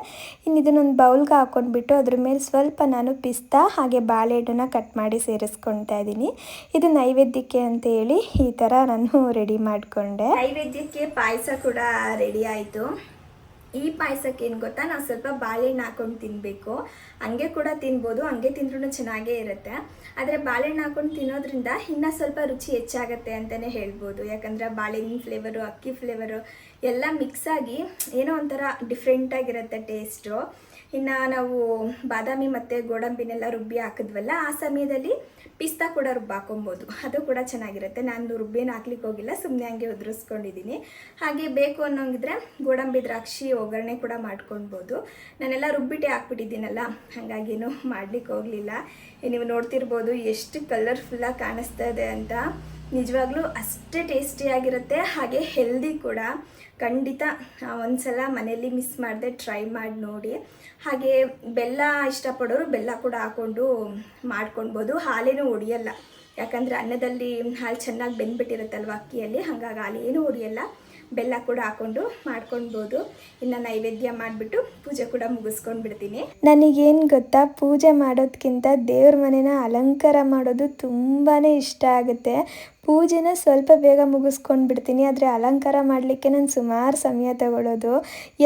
ಇನ್ನು ಇದನ್ನೊಂದು ಬೌಲ್ಗೆ ಹಾಕ್ಕೊಂಡ್ಬಿಟ್ಟು ಅದ್ರ ಮೇಲೆ ಸ್ವಲ್ಪ ನಾನು ಪಿಸ್ತಾ ಹಾಗೆ ಬಾಳೆಹಣ್ಣನ್ನ ಕಟ್ ಮಾಡಿ ಸೇರಿಸ್ಕೊಳ್ತಾ ಇದ್ದೀನಿ. ಇದು ನೈವೇದ್ಯಕ್ಕೆ ಅಂತ ಹೇಳಿ ಈ ಥರ ನಾನು ರೆಡಿ ಮಾಡಿಕೊಂಡೆ. ನೈವೇದ್ಯಕ್ಕೆ ಪಾಯಸ ಕೂಡ ರೆಡಿ ಆಯಿತು. ಈ ಪಾಯಸಕ್ಕೆ ಏನು ಗೊತ್ತಾ? ನಾವು ಸ್ವಲ್ಪ ಬಾಳೆಹಣ್ಣು ಹಾಕೊಂಡು ತಿನ್ನಬೇಕು ಹಂಗೆ ಕೂಡ ತಿನ್ಬೋದು. ಹಂಗೆ ತಿಂದ್ರೂ ಚೆನ್ನಾಗೇ ಇರುತ್ತೆ. ಆದರೆ ಬಾಳೆಹಣ್ಣು ಹಾಕೊಂಡು ತಿನ್ನೋದ್ರಿಂದ ಇನ್ನೂ ಸ್ವಲ್ಪ ರುಚಿ ಹೆಚ್ಚಾಗತ್ತೆ ಅಂತಲೇ ಹೇಳ್ಬೋದು. ಯಾಕಂದರೆ ಬಾಳೆಹಣ್ಣಿನ ಫ್ಲೇವರು ಅಕ್ಕಿ ಫ್ಲೇವರು ಎಲ್ಲ ಮಿಕ್ಸ್ ಆಗಿ ಏನೋ ಒಂಥರ ಡಿಫ್ರೆಂಟಾಗಿರುತ್ತೆ ಟೇಸ್ಟು ಇನ್ನು ನಾವು ಬಾದಾಮಿ ಮತ್ತು ಗೋಡಂಬಿನೆಲ್ಲ ರುಬ್ಬಿ ಹಾಕಿದ್ವಲ್ಲ, ಆ ಸಮಯದಲ್ಲಿ ಪಿಸ್ತಾ ಕೂಡ ರುಬ್ಬಾಕೊಬೋದು ಅದು ಕೂಡ ಚೆನ್ನಾಗಿರುತ್ತೆ. ನಾನು ರುಬ್ಬೇನು ಹಾಕ್ಲಿಕ್ಕೆ ಹೋಗಿಲ್ಲ ಸುಮ್ಮನೆ ಹಂಗೆ ಉದುರಿಸ್ಕೊಂಡಿದ್ದೀನಿ ಹಾಗೆ ಬೇಕು ಅನ್ನೋಂಗಿದ್ರೆ ಗೋಡಂಬಿ ದ್ರಾಕ್ಷಿ, ಒಗ್ಗರಣೆ ಕೂಡ ಮಾಡ್ಕೊಳ್ಬೋದು. ನಾನೆಲ್ಲ ರುಬ್ಬಿಟ್ಟೆ ಹಾಕ್ಬಿಟ್ಟಿದ್ದೀನಲ್ಲ ಏನು ಮಾಡಲಿಕ್ಕೆ ಹೋಗಲಿಲ್ಲ. ನೀವು ನೋಡ್ತಿರ್ಬೋದು ಎಷ್ಟು ಕಲರ್ಫುಲ್ಲಾಗಿ ಕಾಣಿಸ್ತಾ ಇದೆ ಅಂತ. ನಿಜವಾಗ್ಲೂ ಅಷ್ಟೇ ಟೇಸ್ಟಿಯಾಗಿರುತ್ತೆ ಹಾಗೆ ಹೆಲ್ದಿ ಕೂಡ. ಖಂಡಿತ ಒಂದು ಒಂದ್ಸಲ ಮನೆಯಲ್ಲಿ ಮಿಸ್ ಮಾಡದೆ ಟ್ರೈ ಮಾಡಿ ನೋಡಿ. ಹಾಗೆ ಬೆಲ್ಲ ಇಷ್ಟಪಡೋರು ಬೆಲ್ಲ ಕೂಡ ಹಾಕ್ಕೊಂಡು ಮಾಡ್ಕೊಳ್ಬೋದು. ಹಾಲೇನೂ ಒಡಿಯಲ್ಲ ಯಾಕಂದರೆ ಅನ್ನದಲ್ಲಿ ಹಾಲು ಚೆನ್ನಾಗಿ ಬೆಂದ್ಬಿಟ್ಟಿರುತ್ತಲ್ವ ಅಕ್ಕಿಯಲ್ಲಿ, ಹಾಗಾಗಿ ಹಾಲೇನು ಒಡಿಯಲ್ಲ ಬೆಲ್ಲ ಕೂಡ ಹಾಕ್ಕೊಂಡು ಮಾಡ್ಕೊಳ್ಬೋದು. ಇನ್ನು ನೈವೇದ್ಯ ಮಾಡಿಬಿಟ್ಟು ಪೂಜೆ ಕೂಡ ಮುಗಿಸ್ಕೊಂಡು ಬಿಡ್ತೀನಿ ನನಗೇನು ಗೊತ್ತಾ, ಪೂಜೆ ಮಾಡೋದಕ್ಕಿಂತ ದೇವ್ರ ಮನೇನ ಅಲಂಕಾರ ಮಾಡೋದು ತುಂಬಾ ಇಷ್ಟ ಆಗುತ್ತೆ. ಪೂಜೆನ ಸ್ವಲ್ಪ ಬೇಗ ಮುಗಿಸ್ಕೊಂಡು ಬಿಡ್ತೀನಿ ಆದರೆ ಅಲಂಕಾರ ಮಾಡಲಿಕ್ಕೆ ನಾನು ಸುಮಾರು ಸಮಯ ತಗೊಳ್ಳೋದು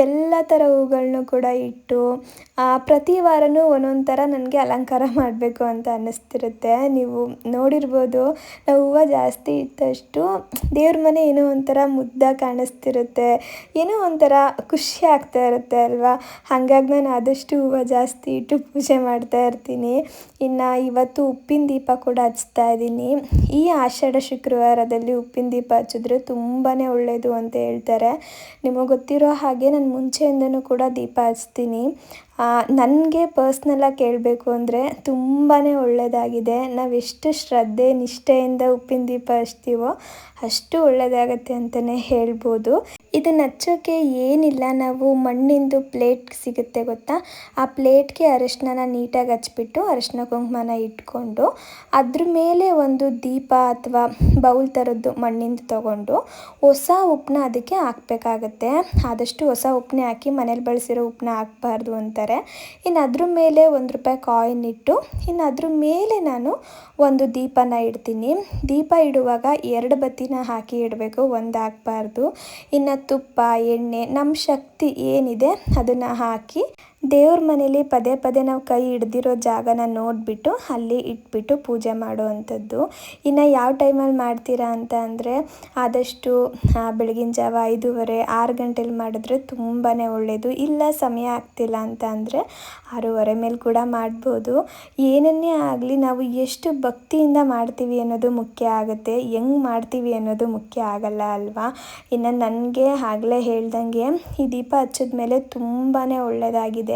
ಎಲ್ಲ ಥರ ಹೂಗಳನ್ನೂ ಕೂಡ ಇಟ್ಟು ಪ್ರತಿ ವಾರನೂ ಒಂದೊಂದು ಥರ ನನಗೆ ಅಲಂಕಾರ ಮಾಡಬೇಕು ಅಂತ ಅನ್ನಿಸ್ತಿರುತ್ತೆ. ನೀವು ನೋಡಿರ್ಬೋದು, ನಾವು ಹೂವು ಜಾಸ್ತಿ ಇಟ್ಟಷ್ಟು ದೇವ್ರ ಮನೆ ಏನೋ ಒಂಥರ ಮುದ್ದಾಗಿ ಕಾಣಿಸ್ತಿರುತ್ತೆ, ಏನೋ ಒಂಥರ ಖುಷಿ ಆಗ್ತಾ ಇರುತ್ತೆ ಅಲ್ವಾ? ಹಾಗಾಗಿ ನಾನು ಆದಷ್ಟು ಹೂವು ಜಾಸ್ತಿ ಇಟ್ಟು ಪೂಜೆ ಮಾಡ್ತಾ ಇರ್ತೀನಿ. ಇನ್ನು ಇವತ್ತು ಉಪ್ಪಿನ ದೀಪ ಕೂಡ ಹಚ್ತಾ ಇದ್ದೀನಿ ಈ ಆಷಾಢ ಶುಕ್ರವಾರದಲ್ಲಿ ಉಪ್ಪಿನ ದೀಪ ಹಚ್ಚಿದ್ರೆ ತುಂಬಾ ಒಳ್ಳೆಯದು ಅಂತ ಹೇಳ್ತಾರೆ. ನಿಮಗೆ ಗೊತ್ತಿರೋ ಹಾಗೆ ನಾನು ಮುಂಚೆಯಿಂದನೂ ಕೂಡ ದೀಪ ಹಚ್ತೀನಿ. ನನಗೆ ಪರ್ಸ್ನಲಾಗಿ ಕೇಳಬೇಕು ಅಂದರೆ ತುಂಬಾ ಒಳ್ಳೆಯದಾಗಿದೆ ನಾವು ಎಷ್ಟು ಶ್ರದ್ಧೆ, ನಿಷ್ಠೆಯಿಂದ ಉಪ್ಪಿನ ದೀಪ ಹಚ್ತೀವೋ ಅಷ್ಟು ಒಳ್ಳೆಯದಾಗತ್ತೆ ಅಂತಲೇ ಹೇಳ್ಬೋದು. ಇದನ್ನು ಹಚ್ಚೋಕ್ಕೆ ಏನಿಲ್ಲ. ನಾವು ಮಣ್ಣಿಂದು ಪ್ಲೇಟ್ ಸಿಗುತ್ತೆ ಗೊತ್ತಾ? ಆ ಪ್ಲೇಟ್ಗೆ ಅರಶಿನನ ನೀಟಾಗಿ ಹಚ್ಚಿಬಿಟ್ಟು ಅರಶಿನ ಕುಂಕುಮನ ಇಟ್ಕೊಂಡು ಅದ್ರ ಮೇಲೆ ಒಂದು ದೀಪ ಅಥವಾ ಬೌಲ್ ಥರದ್ದು ಮಣ್ಣಿಂದು ತಗೊಂಡು ಹೊಸ ಉಪ್ಪನ್ನ ಅದಕ್ಕೆ ಹಾಕಬೇಕಾಗತ್ತೆ. ಆದಷ್ಟು ಹೊಸ ಉಪ್ಪನ್ನೇ ಹಾಕಿ ಮನೇಲಿ ಬಳಸಿರೋ ಉಪ್ಪನ್ನ ಹಾಕಬಾರ್ದು ಅಂತಾರೆ. ಇನ್ನು ಅದ್ರ ಮೇಲೆ ಒಂದು ರೂಪಾಯಿ ಕಾಯಿನ್ ಇಟ್ಟು ಇನ್ನು ಅದ್ರ ಮೇಲೆ ನಾನು ಒಂದು ದೀಪನ ಇಡ್ತೀನಿ. ದೀಪ ಇಡುವಾಗ ಎರಡು ಬತ್ತಿನ ಹಾಕಿ ಇಡಬೇಕು. ಒಂದು ಹಾಕ್ಬಾರ್ದು. ಇನ್ನು ತುಪ್ಪ ಎಣ್ಣೆ ನಮ್ಮ ಶಕ್ತಿ ಏನಿದೆ ಅದನ್ನು ಹಾಕಿ ದೇವ್ರ ಮನೇಲಿ ಪದೇ ಪದೇ ನಾವು ಕೈ ಹಿಡ್ದಿರೋ ಜಾಗನ ನೋಡಿಬಿಟ್ಟು ಅಲ್ಲಿ ಇಟ್ಬಿಟ್ಟು ಪೂಜೆ ಮಾಡುವಂಥದ್ದು. ಇನ್ನು ಯಾವ ಟೈಮಲ್ಲಿ ಮಾಡ್ತೀರಾ ಅಂತ ಅಂದರೆ ಆದಷ್ಟು ಬೆಳಗಿನ ಜಾವ ಐದೂವರೆ, ಆರು ಗಂಟೆಲಿ ಮಾಡಿದ್ರೆ ತುಂಬಾ ಒಳ್ಳೆಯದು ಇಲ್ಲ ಸಮಯ ಆಗ್ತಿಲ್ಲ ಅಂತ ಅಂದರೆ ಆರೂವರೆ ಮೇಲೆ ಕೂಡ ಮಾಡ್ಬೋದು. ಏನನ್ನೇ ಆಗಲಿ ನಾವು ಎಷ್ಟು ಭಕ್ತಿಯಿಂದ ಮಾಡ್ತೀವಿ ಅನ್ನೋದು ಮುಖ್ಯ ಆಗುತ್ತೆ. ಹೆಂಗೆ ಮಾಡ್ತೀವಿ ಅನ್ನೋದು ಮುಖ್ಯ ಆಗಲ್ಲ ಅಲ್ವಾ? ಇನ್ನು ನನಗೆ ಆಗಲೇ ಹೇಳ್ದಂಗೆ ಈ ದೀಪ ಹಚ್ಚಿದ ಮೇಲೆ ತುಂಬಾ ಒಳ್ಳೆಯದಾಗಿದೆ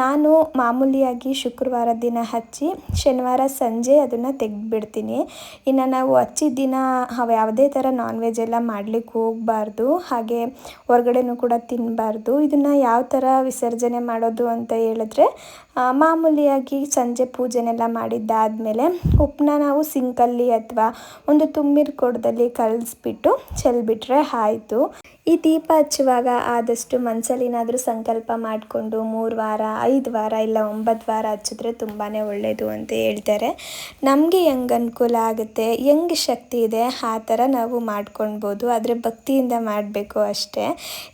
ನಾನು ಮಾಮೂಲಿಯಾಗಿ ಶುಕ್ರವಾರ ದಿನ ಹಚ್ಚಿ ಶನಿವಾರ ಸಂಜೆ ಅದನ್ನು ತೆಗೆದ್ಬಿಡ್ತೀನಿ. ಇನ್ನು ನಾವು ಹಚ್ಚಿದ ದಿನ ಯಾವುದೇ ಥರ ನಾನ್ ವೆಜ್ ಎಲ್ಲ ಮಾಡಲಿಕ್ಕೆ ಹೋಗಬಾರ್ದು, ಹಾಗೆ ಹೊರಗಡೆನೂ ಕೂಡ ತಿನ್ನಬಾರ್ದು ಇದನ್ನು ಯಾವ ಥರ ವಿಸರ್ಜನೆ ಮಾಡೋದು ಅಂತ ಹೇಳಿದ್ರೆ ಮಾಮೂಲಿಯಾಗಿ ಸಂಜೆ ಪೂಜೆನೆಲ್ಲ ಮಾಡಿದ್ದಾದಮೇಲೆ ಉಪ್ಪನ್ನ ನಾವು ಸಿಂಕಲ್ಲಿ ಅಥವಾ ಒಂದು ತುಂಬಿದ ಕೊಡದಲ್ಲಿ ಕಲಿಸ್ಬಿಟ್ಟು ಚೆಲ್ಬಿಟ್ರೆ ಆಯಿತು. ಈ ದೀಪ ಹಚ್ಚುವಾಗ ಆದಷ್ಟು ಮನಸ್ಸಲ್ಲಿ ಏನಾದರೂ ಸಂಕಲ್ಪ ಮಾಡಿಕೊಂಡು ಮೂರು ವಾರ ಐದು ವಾರ ಇಲ್ಲ ಒಂಬತ್ತು ವಾರ ಹಚ್ಚಿದ್ರೆ ತುಂಬಾ ಒಳ್ಳೆಯದು ಅಂತ ಹೇಳ್ತಾರೆ. ನಮಗೆ ಹೆಂಗೆ ಅನುಕೂಲ ಆಗುತ್ತೆ, ಹೆಂಗೆ ಶಕ್ತಿ ಇದೆ, ಆ ಥರ ನಾವು ಮಾಡ್ಕೊಳ್ಬೋದು. ಆದರೆ ಭಕ್ತಿಯಿಂದ ಮಾಡಬೇಕು ಅಷ್ಟೇ.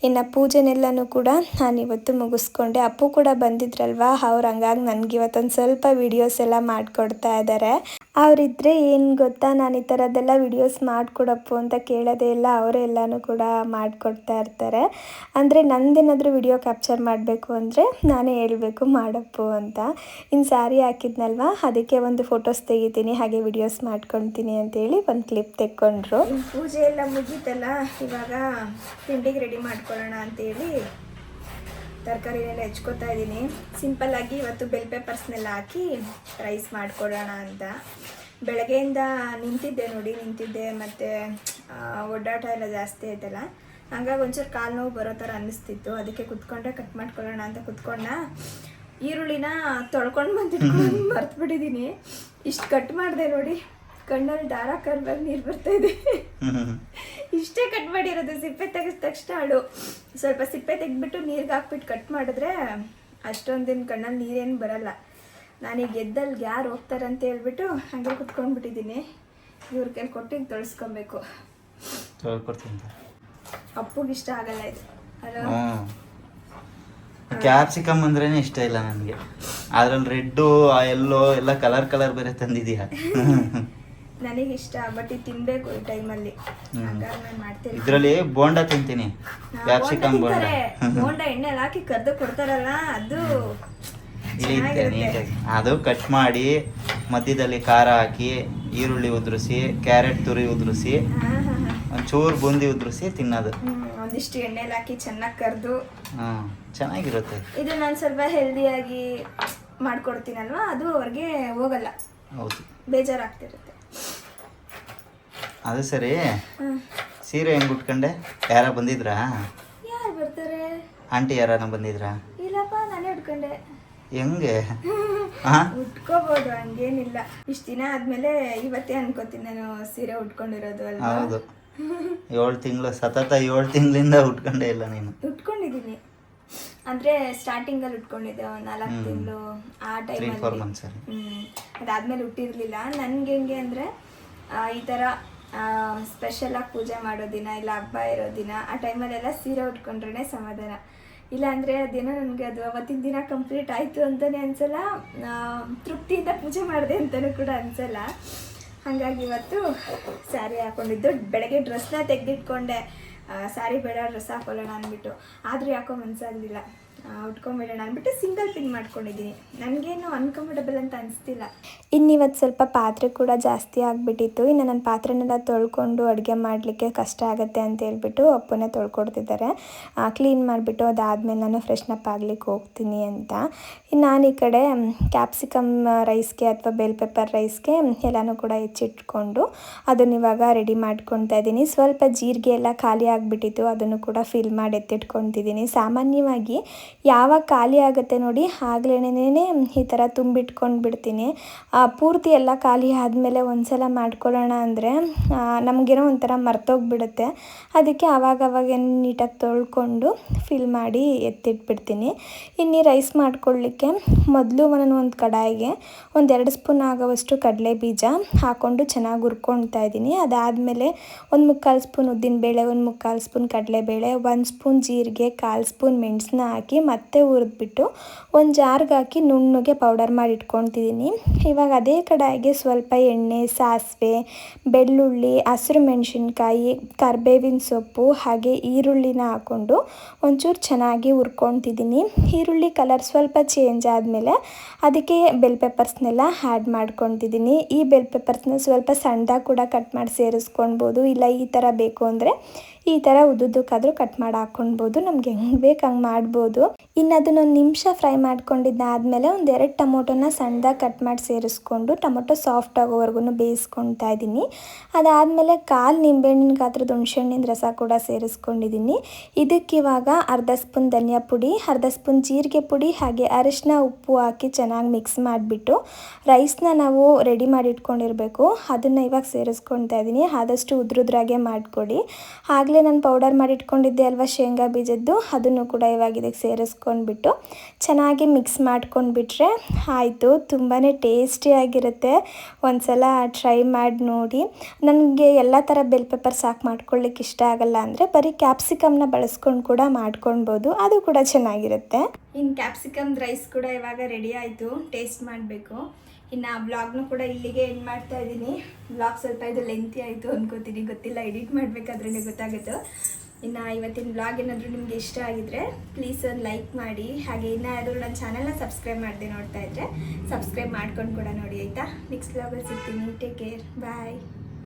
ಇನ್ನು ಪೂಜೆನೆಲ್ಲನೂ ಕೂಡ ನಾನು ಇವತ್ತು ಮುಗಿಸ್ಕೊಂಡೆ. ಅಪ್ಪು ಕೂಡ ಬಂದಿದ್ರಲ್ವಾ? ಅವ್ರು ಹಂಗಾಗಿ ನನಗೆ ಇವತ್ತೊಂದು ಸ್ವಲ್ಪ ವಿಡಿಯೋಸ್ ಎಲ್ಲ ಮಾಡಿಕೊಡ್ತಾ ಇದ್ದಾರೆ ಅವರಿದ್ದರೆ ಏನು ಗೊತ್ತಾ? ನಾನು ಈ ಥರದ್ದೆಲ್ಲ ವಿಡಿಯೋಸ್ ಮಾಡಿಕೊಡಪ್ಪು ಅಂತ ಕೇಳೋದೇ ಇಲ್ಲ. ಅವರೇ ಎಲ್ಲನೂ ಕೂಡ ಮಾಡಿಕೊಡ್ತಾ ಇರ್ತಾರೆ. ಅಂದರೆ ನಂದೇನಾದರೂ ವಿಡಿಯೋ ಕ್ಯಾಪ್ಚರ್ ಮಾಡಬೇಕು ಅಂದರೆ ನಾನೇ ಹೇಳಬೇಕು ಮಾಡಪ್ಪು ಅಂತ. ಇನ್ನು ಸ್ಯಾರಿ ಹಾಕಿದ್ನಲ್ವ? ಅದಕ್ಕೆ ಒಂದು ಫೋಟೋಸ್ ತೆಗಿತೀನಿ, ಹಾಗೆ ವಿಡಿಯೋಸ್ ಮಾಡ್ಕೊತೀನಿ ಅಂತೇಳಿ ಒಂದು ಕ್ಲಿಪ್ ತೆಕ್ಕೊಂಡ್ರು. ಪೂಜೆ ಎಲ್ಲ ಮುಗೀತಲ್ಲ? ಇವಾಗ ತಿಂಡಿಗೆ ರೆಡಿ ಮಾಡ್ಕೊಳ್ಳೋಣ ಅಂತೇಳಿ ತರಕಾರಿನೆಲ್ಲ ಹೆಚ್ಕೊತಾ ಇದ್ದೀನಿ. ಸಿಂಪಲ್ಲಾಗಿ ಇವತ್ತು ಬೆಲ್ ಪೇಪರ್ಸ್ನೆಲ್ಲ ಹಾಕಿ ರೈಸ್ ಮಾಡಿಕೊಡೋಣ ಅಂತ. ಬೆಳಗ್ಗೆಯಿಂದ ನಿಂತಿದ್ದೆ ನೋಡಿ ನಿಂತಿದ್ದೆ ಮತ್ತು ಒಡ್ಡಾಟ ಎಲ್ಲ ಜಾಸ್ತಿ ಆಯ್ತಲ್ಲ. ಹಂಗಾಗಿ ಒಂಚೂರು ಕಾಲು ನೋವು ಬರೋ ಥರ ಅನ್ನಿಸ್ತಿತ್ತು. ಅದಕ್ಕೆ ಕುತ್ಕೊಂಡೆ ಕಟ್ ಮಾಡ್ಕೊಳ್ಳೋಣ ಅಂತ ಕುತ್ಕೊಂಡ ಈರುಳ್ಳಿನ ತೊಳ್ಕೊಂಡು ಬಂದಿಟ್ಕೊಂಡು ಮರ್ತ್ಬಿಟ್ಟಿದ್ದೀನಿ. ಇಷ್ಟು ಕಟ್ ಮಾಡಿದೆ ನೋಡಿ. ಕಣ್ಣಲ್ಲಿ ದಾರ ಕರ್ದಾಗ ನೀರು ಬರ್ತಾ ಇದೆ. ಇಷ್ಟೇ ಕಟ್ ಮಾಡಿರೋದು ಸಿಪ್ಪೆ ತೆಗೆದ ತಕ್ಷಣ ಅಳು ಸ್ವಲ್ಪ ಸಿಪ್ಪೆ ತೆಗೆದ್ಬಿಟ್ಟು ನೀರಿಗೆ ಹಾಕ್ಬಿಟ್ಟು ಕಟ್ ಮಾಡಿದ್ರೆ ಅಷ್ಟೊಂದಿನ ಕಣ್ಣಲ್ಲಿ ನೀರೇನು ಬರಲ್ಲ. ನಾನೀಗ ಗೆದ್ದಲ್ಲಿ ಯಾರು ಹೋಗ್ತಾರಂತ ಅಂತ ಹೇಳ್ಬಿಟ್ಟು ಹಂಗೆ ಕುತ್ಕೊಂಡ್ಬಿಟ್ಟಿದ್ದೀನಿ. ಇವ್ರ ಕೈಲಿ ಕೊಟ್ಟಿಗೆ ತೊಳಸ್ಕೊಬೇಕು. ಅಪ್ಪಗೆ ಇಷ್ಟ ಆಗಲ್ಲ ಇದು. ಅಲೋ ಕ್ಯಾಪ್ಸಿಕಮ್ ಅಂದ್ರೇನೆ ಇಷ್ಟ ಇಲ್ಲ ನನಗೆ. ಅದ್ರಲ್ಲಿ ರೆಡ್ಡು ಎಲ್ಲೋ ಎಲ್ಲ ಕಲರ್ ಕಲರ್ ಬೇರೆ ತಂದಿದೀಯ. ನನಗೆ ಇಷ್ಟ ಬಟ್ ಇದು ತಿನ್ಬೇಕು ಈ ಟೈಮಲ್ಲಿ. ಹಂಗಾಗಿ ನಾನು ಮಾಡ್ತೀನಿ. ಇದರಲ್ಲಿ ಬೋಂಡ ತಿಂತೀನಿ. ಕ್ಯಾಪ್ಸಿಕಮ್ ಬೋಂಡ ಬೋಂಡ. ಎಣ್ಣೆಲಿ ಹಾಕಿ ಕರ್ದು ಕೊಡ್ತಾರಲ್ಲ ಅದು ನೀಟಾಗಿ ಅದು ಕಟ್ ಮಾಡಿ ಮಧ್ಯದಲ್ಲಿ ಖಾರ ಹಾಕಿ ಈರುಳ್ಳಿ ಉದುರಿಸಿ ಕ್ಯಾರೆಟ್ ತುರಿ ಉದುರಿಸಿ ಹಾ, ಹಾ, ಹಾ. ಒಂಚೂರು ಬೂಂದಿ ಉದುರಿಸಿ ತಿನ್ನೋದು. ಒಂದಿಷ್ಟು ಎಣ್ಣೆಲಿ ಹಾಕಿ ಚೆನ್ನಾಗಿ ಕರೆದು. ಹ್ಞೂ ಚೆನ್ನಾಗಿರುತ್ತೆ. ಇದು ನಾನು ಸ್ವಲ್ಪ ಹೆಲ್ದಿಯಾಗಿ ಮಾಡ್ಕೊಡ್ತೀನಲ್ವಾ? ಅದು ಅವ್ರಿಗೆ ಹೋಗಲ್ಲ. ಹೌದು. ಬೇಜಾರಾಗ್ತಿರುತ್ತೆ. ಅದು ಸರಿ. ಸೀರೆ ಹೆಂಗ್ ಉಟ್ಕೊಂಡೆ? ಯಾರ ಬಂದಿದ್ರಾ? ಯಾರು ಬರ್ತಾರೆ? ಆಂಟಿ ಯಾರನ ಬಂದಿದ್ರಾ? ಇಲ್ಲಪ್ಪ ನಾನೇ ಉಟ್ಕೊಂಡೆ. ಹೆಂಗೆ? ಉಟ್ಕೋಬಹುದು ಹಂಗೇನಿಲ್ಲ. ಇಷ್ಟು ದಿನ ಆದ್ಮೇಲೆ ಇವತ್ತೇ ಅನ್ಕೋತೀನಿ ನಾನು ಸೀರೆ ಉಟ್ಕೊಂಡಿರೋದು ಅಲ್ವಾ? ಹೌದು. ಏಳು ತಿಂಗಳು ಸತತ ಏಳು ತಿಂಗಳಿಂದ ಉಟ್ಕೊಂಡೇ ಇಲ್ಲ ನೀನು. ಉಟ್ಕೊಂಡಿದ್ದೀನಿ. ಅಂದ್ರೆ ಸ್ಟಾರ್ಟಿಂಗ್ ಅಲ್ಲಿ ಉಟ್ಕೊಂಡಿದ್ದೆ ನಾಲ್ಕು. ತಿಂಗಳು ಆ ಟೈಮ್ ಅದಾದ್ಮೇಲೆ ಹುಟ್ಟಿರ್ಲಿಲ್ಲ. ನನ್ಗೆ ಹೆಂಗೆ ಅಂದ್ರೆ ಈ ಥರ ಸ್ಪೆಷಲ್ ಆಗಿ ಪೂಜೆ ಮಾಡೋ ದಿನ ಇಲ್ಲ ಹಬ್ಬ ಇರೋ ದಿನ, ಆ ಟೈಮಲ್ಲೆಲ್ಲ ಸೀರೆ ಉಟ್ಕೊಂಡ್ರೇ ಸಮಾಧಾನ. ಇಲ್ಲ ಅಂದರೆ ಅದೇನೋ ನನಗೆ ಅದು ಅವತ್ತಿನ ದಿನ ಕಂಪ್ಲೀಟ್ ಆಯಿತು ಅಂತಲೇ ಅನ್ಸಲ್ಲ ತೃಪ್ತಿಯಿಂದ ಪೂಜೆ ಮಾಡಿದೆ ಅಂತಲೂ ಕೂಡ ಅನ್ಸಲ್ಲ. ಹಾಗಾಗಿ ಇವತ್ತು ಸ್ಯಾರಿ ಹಾಕ್ಕೊಂಡಿದ್ದು ಬೆಳಗ್ಗೆ ಡ್ರೆಸ್ನ ತೆಗೆದಿಟ್ಕೊಂಡೆ. ಸ್ಯಾರಿ ಬೇಡ ಡ್ರೆಸ್ ಹಾಕೊಳ್ಳೋಣ ಅಂದ್ಬಿಟ್ಟು. ಆದರೂ ಯಾಕೋ ಮನಸ್ಸಾಗಲಿಲ್ಲ ಉಟ್ಕೊಂಬಿಡೋಣ ಅಂದ್ಬಿಟ್ಟು ಸಿಂಗಲ್ ಪಿನ್ ಮಾಡ್ಕೊಂಡಿದ್ದೀನಿ. ನನಗೇನು ಅನ್ಕಂಫರ್ಟಬಲ್ ಅಂತ ಅನಿಸ್ತಿಲ್ಲ. ಇನ್ನಿವತ್ತು ಸ್ವಲ್ಪ ಪಾತ್ರೆ ಕೂಡ ಜಾಸ್ತಿ ಆಗಿಬಿಟ್ಟಿತ್ತು. ಇನ್ನು ನನ್ನ ಪಾತ್ರೆನೆಲ್ಲ ತೊಳ್ಕೊಂಡು ಅಡುಗೆ ಮಾಡಲಿಕ್ಕೆ ಕಷ್ಟ ಆಗುತ್ತೆ ಅಂತ ಹೇಳ್ಬಿಟ್ಟು ಅಪ್ಪನೇ ತೊಳ್ಕೊಡ್ತಿದ್ದಾರೆ ಕ್ಲೀನ್ ಮಾಡಿಬಿಟ್ಟು ಅದಾದಮೇಲೆ ನಾನು ಫ್ರೆಶ್ನಪ್ ಆಗ್ಲಿಕ್ಕೆ ಹೋಗ್ತೀನಿ ಅಂತ. ಇನ್ನು ನಾನು ಈ ಕಡೆ ಕ್ಯಾಪ್ಸಿಕಮ್ ರೈಸ್ಗೆ ಅಥವಾ ಬೇಲ್ ಪೆಪ್ಪರ್ ರೈಸ್ಗೆ ಎಲ್ಲನೂ ಕೂಡ ಹೆಚ್ಚಿಟ್ಕೊಂಡು ಅದನ್ನು ಇವಾಗ ರೆಡಿ ಮಾಡ್ಕೊತಾ ಇದ್ದೀನಿ. ಸ್ವಲ್ಪ ಜೀರಿಗೆ ಎಲ್ಲ ಖಾಲಿ ಆಗಿಬಿಟ್ಟಿತ್ತು. ಅದನ್ನು ಕೂಡ ಫಿಲ್ ಮಾಡಿ ಎತ್ತಿಟ್ಕೊತಿದ್ದೀನಿ ಸಾಮಾನ್ಯವಾಗಿ ಯಾವಾಗ ಖಾಲಿ ಆಗುತ್ತೆ ನೋಡಿ ಆಗ್ಲೇನೇ ಈ ಥರ ತುಂಬಿಟ್ಕೊಂಡು ಬಿಡ್ತೀನಿ. ಪೂರ್ತಿ ಎಲ್ಲ ಖಾಲಿ ಆದಮೇಲೆ ಒಂದ್ಸಲ ಮಾಡ್ಕೊಳ್ಳೋಣ ಅಂದರೆ ನಮಗೇನೋ ಒಂಥರ ಮರ್ತೋಗ್ಬಿಡುತ್ತೆ. ಅದಕ್ಕೆ ಆವಾಗ ಅವಾಗ ನೀಟಾಗಿ ತೊಳ್ಕೊಂಡು ಫಿಲ್ ಮಾಡಿ ಎತ್ತಿಟ್ಬಿಡ್ತೀನಿ. ಇನ್ನು ರೈಸ್ ಮಾಡ್ಕೊಳ್ಳಿಕ್ಕೆ ಮೊದಲು ನಾನು ಒಂದು ಕಡಾಯಿಗೆ ಒಂದೆರಡು ಸ್ಪೂನ್ ಆಗೋವಷ್ಟು ಕಡಲೆ ಬೀಜ ಹಾಕ್ಕೊಂಡು ಚೆನ್ನಾಗಿ ಹುರ್ಕೊಳ್ತಾ ಇದ್ದೀನಿ. ಅದಾದಮೇಲೆ ಒಂದು ಮುಕ್ಕಾಲು ಸ್ಪೂನ್ ಉದ್ದಿನಬೇಳೆ, ಒಂದು ಮುಕ್ಕಾಲು ಸ್ಪೂನ್ ಕಡಲೆಬೇಳೆ, ಒಂದು ಸ್ಪೂನ್ ಜೀರಿಗೆ, ಕಾಲು ಸ್ಪೂನ್ ಮೆಣಸನ್ನ ಹಾಕಿ ಮತ್ತೆ ಹುರಿದ್ಬಿಟ್ಟು ಒಂದು ಜಾರ್ಗೆ ಹಾಕಿ ನುಣ್ಣಗೆ ಪೌಡರ್ ಮಾಡಿ ಇಟ್ಕೊತಿದ್ದೀನಿ ಇವಾಗ ಅದೇ ಕಡಾಯಿಗೆ ಸ್ವಲ್ಪ ಎಣ್ಣೆ, ಸಾಸಿವೆ, ಬೆಳ್ಳುಳ್ಳಿ, ಹಸಿರು ಮೆಣಸಿನ್ಕಾಯಿ, ಕರ್ಬೇವಿನ ಸೊಪ್ಪು ಹಾಗೆ ಈರುಳ್ಳಿನ ಹಾಕ್ಕೊಂಡು ಒಂಚೂರು ಚೆನ್ನಾಗಿ ಹುರ್ಕೊತಿದ್ದೀನಿ ಈರುಳ್ಳಿ ಕಲರ್ ಸ್ವಲ್ಪ ಚೇಂಜ್ ಆದಮೇಲೆ ಅದಕ್ಕೆ ಬೆಲ್ ಪೇಪರ್ಸ್ನೆಲ್ಲ ಆ್ಯಡ್ ಮಾಡ್ಕೊತಿದ್ದೀನಿ ಈ ಬೆಲ್ ಪೇಪರ್ಸ್ನ ಸ್ವಲ್ಪ ಸಣ್ಣದಾಗಿ ಕೂಡ ಕಟ್ ಮಾಡಿ ಸೇರಿಸ್ಕೊಳ್ಬೋದು. ಇಲ್ಲ ಈ ಥರ ಬೇಕು ಅಂದರೆ ಈ ಥರ ಉದ್ದುದಕ್ಕಾದರೂ ಕಟ್ ಮಾಡಿ ಹಾಕ್ಕೊಳ್ಬೋದು ನಮ್ಗೆ ಹೆಂಗ್ ಬೇಕು ಹಂಗೆ ಮಾಡ್ಬೋದು. ಇನ್ನು ಅದನ್ನೊಂದು ನಿಮಿಷ ಫ್ರೈ ಮಾಡ್ಕೊಂಡಿದ್ದಾದಮೇಲೆ ಒಂದು ಎರಡು ಟೊಮೊಟೊನ ಸಣ್ಣದಾಗಿ ಕಟ್ ಮಾಡಿ ಸೇರಿಸ್ಕೊಂಡು ಟೊಮೊಟೊ ಸಾಫ್ಟ್ ಆಗೋವರೆಗೂ ಬೇಯಿಸ್ಕೊತಾ ಇದ್ದೀನಿ. ಅದಾದಮೇಲೆ ಕಾಲು ನಿಂಬೆಹಣ್ಣಿನ ಗಾತ್ರದ ಹುಣಸೆಹಣ್ಣಿನ ರಸ ಕೂಡ ಸೇರಿಸ್ಕೊಂಡಿದ್ದೀನಿ. ಇದಕ್ಕಿವಾಗ ಅರ್ಧ ಸ್ಪೂನ್ ಧನಿಯಾ ಪುಡಿ, ಅರ್ಧ ಸ್ಪೂನ್ ಜೀರಿಗೆ ಪುಡಿ, ಹಾಗೆ ಅರಿಶಿನ ಉಪ್ಪು ಹಾಕಿ ಚೆನ್ನಾಗಿ ಮಿಕ್ಸ್ ಮಾಡಿಬಿಟ್ಟು ರೈಸ್ನ ನಾವು ರೆಡಿ ಮಾಡಿ ಇಟ್ಕೊಂಡಿರಬೇಕು ಅದನ್ನು ಇವಾಗ ಸೇರಿಸ್ಕೊತಾ ಇದ್ದೀನಿ. ಆದಷ್ಟು ಉದ್ರುದ್ರಾಗೆ ಮಾಡಿಕೊಡಿ. ಆಗಲೇ ನಾನು ಪೌಡರ್ ಮಾಡಿ ಇಟ್ಕೊಂಡಿದ್ದೆ ಅಲ್ವಾ ಶೇಂಗಾ ಬೀಜದ್ದು? ಅದನ್ನು ಕೂಡ ಇವಾಗ ಇದಕ್ಕೆ ಸೇರಿಸ್ಕೊಂಡ್ಬಿಟ್ಟು ಚೆನ್ನಾಗಿ ಮಿಕ್ಸ್ ಮಾಡ್ಕೊಂಡ್ಬಿಟ್ರೆ ಆಯಿತು. ತುಂಬಾ ಟೇಸ್ಟಿಯಾಗಿರುತ್ತೆ ಒಂದ್ಸಲ ಟ್ರೈ ಮಾಡಿ ನೋಡಿ. ನನಗೆ ಎಲ್ಲ ಥರ ಬೆಲ್ ಪೇಪರ್ ಸಾಕು ಮಾಡ್ಕೊಳ್ಳಿಕ್ಕೆ ಇಷ್ಟ ಆಗಲ್ಲ ಅಂದರೆ ಬರೀ ಕ್ಯಾಪ್ಸಿಕಮ್ನ ಬಳಸ್ಕೊಂಡು ಕೂಡ ಮಾಡ್ಕೊಳ್ಬೋದು. ಅದು ಕೂಡ ಚೆನ್ನಾಗಿರುತ್ತೆ. ಇನ್ನು ಕ್ಯಾಪ್ಸಿಕಮ್ ರೈಸ್ ಕೂಡ ಇವಾಗ ರೆಡಿ ಆಯಿತು. ಟೇಸ್ಟ್ ಮಾಡಬೇಕು. ಇನ್ನು ಬ್ಲಾಗ್ನು ಕೂಡ ಇಲ್ಲಿಗೆ ಎಂಡ್ ಮಾಡ್ತಾ ಇದ್ದೀನಿ. ಬ್ಲಾಗ್ ಸ್ವಲ್ಪ ಇದು ಲೆಂತಿ ಆಯಿತು ಅಂದ್ಕೋತೀನಿ ಗೊತ್ತಿಲ್ಲ ಎಡಿಟ್ ಮಾಡಬೇಕಾದ್ರೆ ಗೊತ್ತಾಗುತ್ತೆ. ಇನ್ನು ಇವತ್ತಿನ ಬ್ಲಾಗ್ ಏನಾದರೂ ನಿಮ್ಗೆ ಇಷ್ಟ ಆಗಿದ್ರೆ ಪ್ಲೀಸ್ ಒಂದು ಲೈಕ್ ಮಾಡಿ. ಹಾಗೆ ಇನ್ನೂ ಯಾರು ನನ್ನ ಚಾನಲ್ನ ಸಬ್ಸ್ಕ್ರೈಬ್ ಮಾಡಿದೆ ನೋಡ್ತಾ ಇದ್ರೆ ಸಬ್ಸ್ಕ್ರೈಬ್ ಮಾಡ್ಕೊಂಡು ಕೂಡ ನೋಡಿ, ಆಯಿತಾ? ನೆಕ್ಸ್ಟ್ ವ್ಲಾಗಲ್ಲಿ ಸಿಗ್ತೀನಿ. Take care bye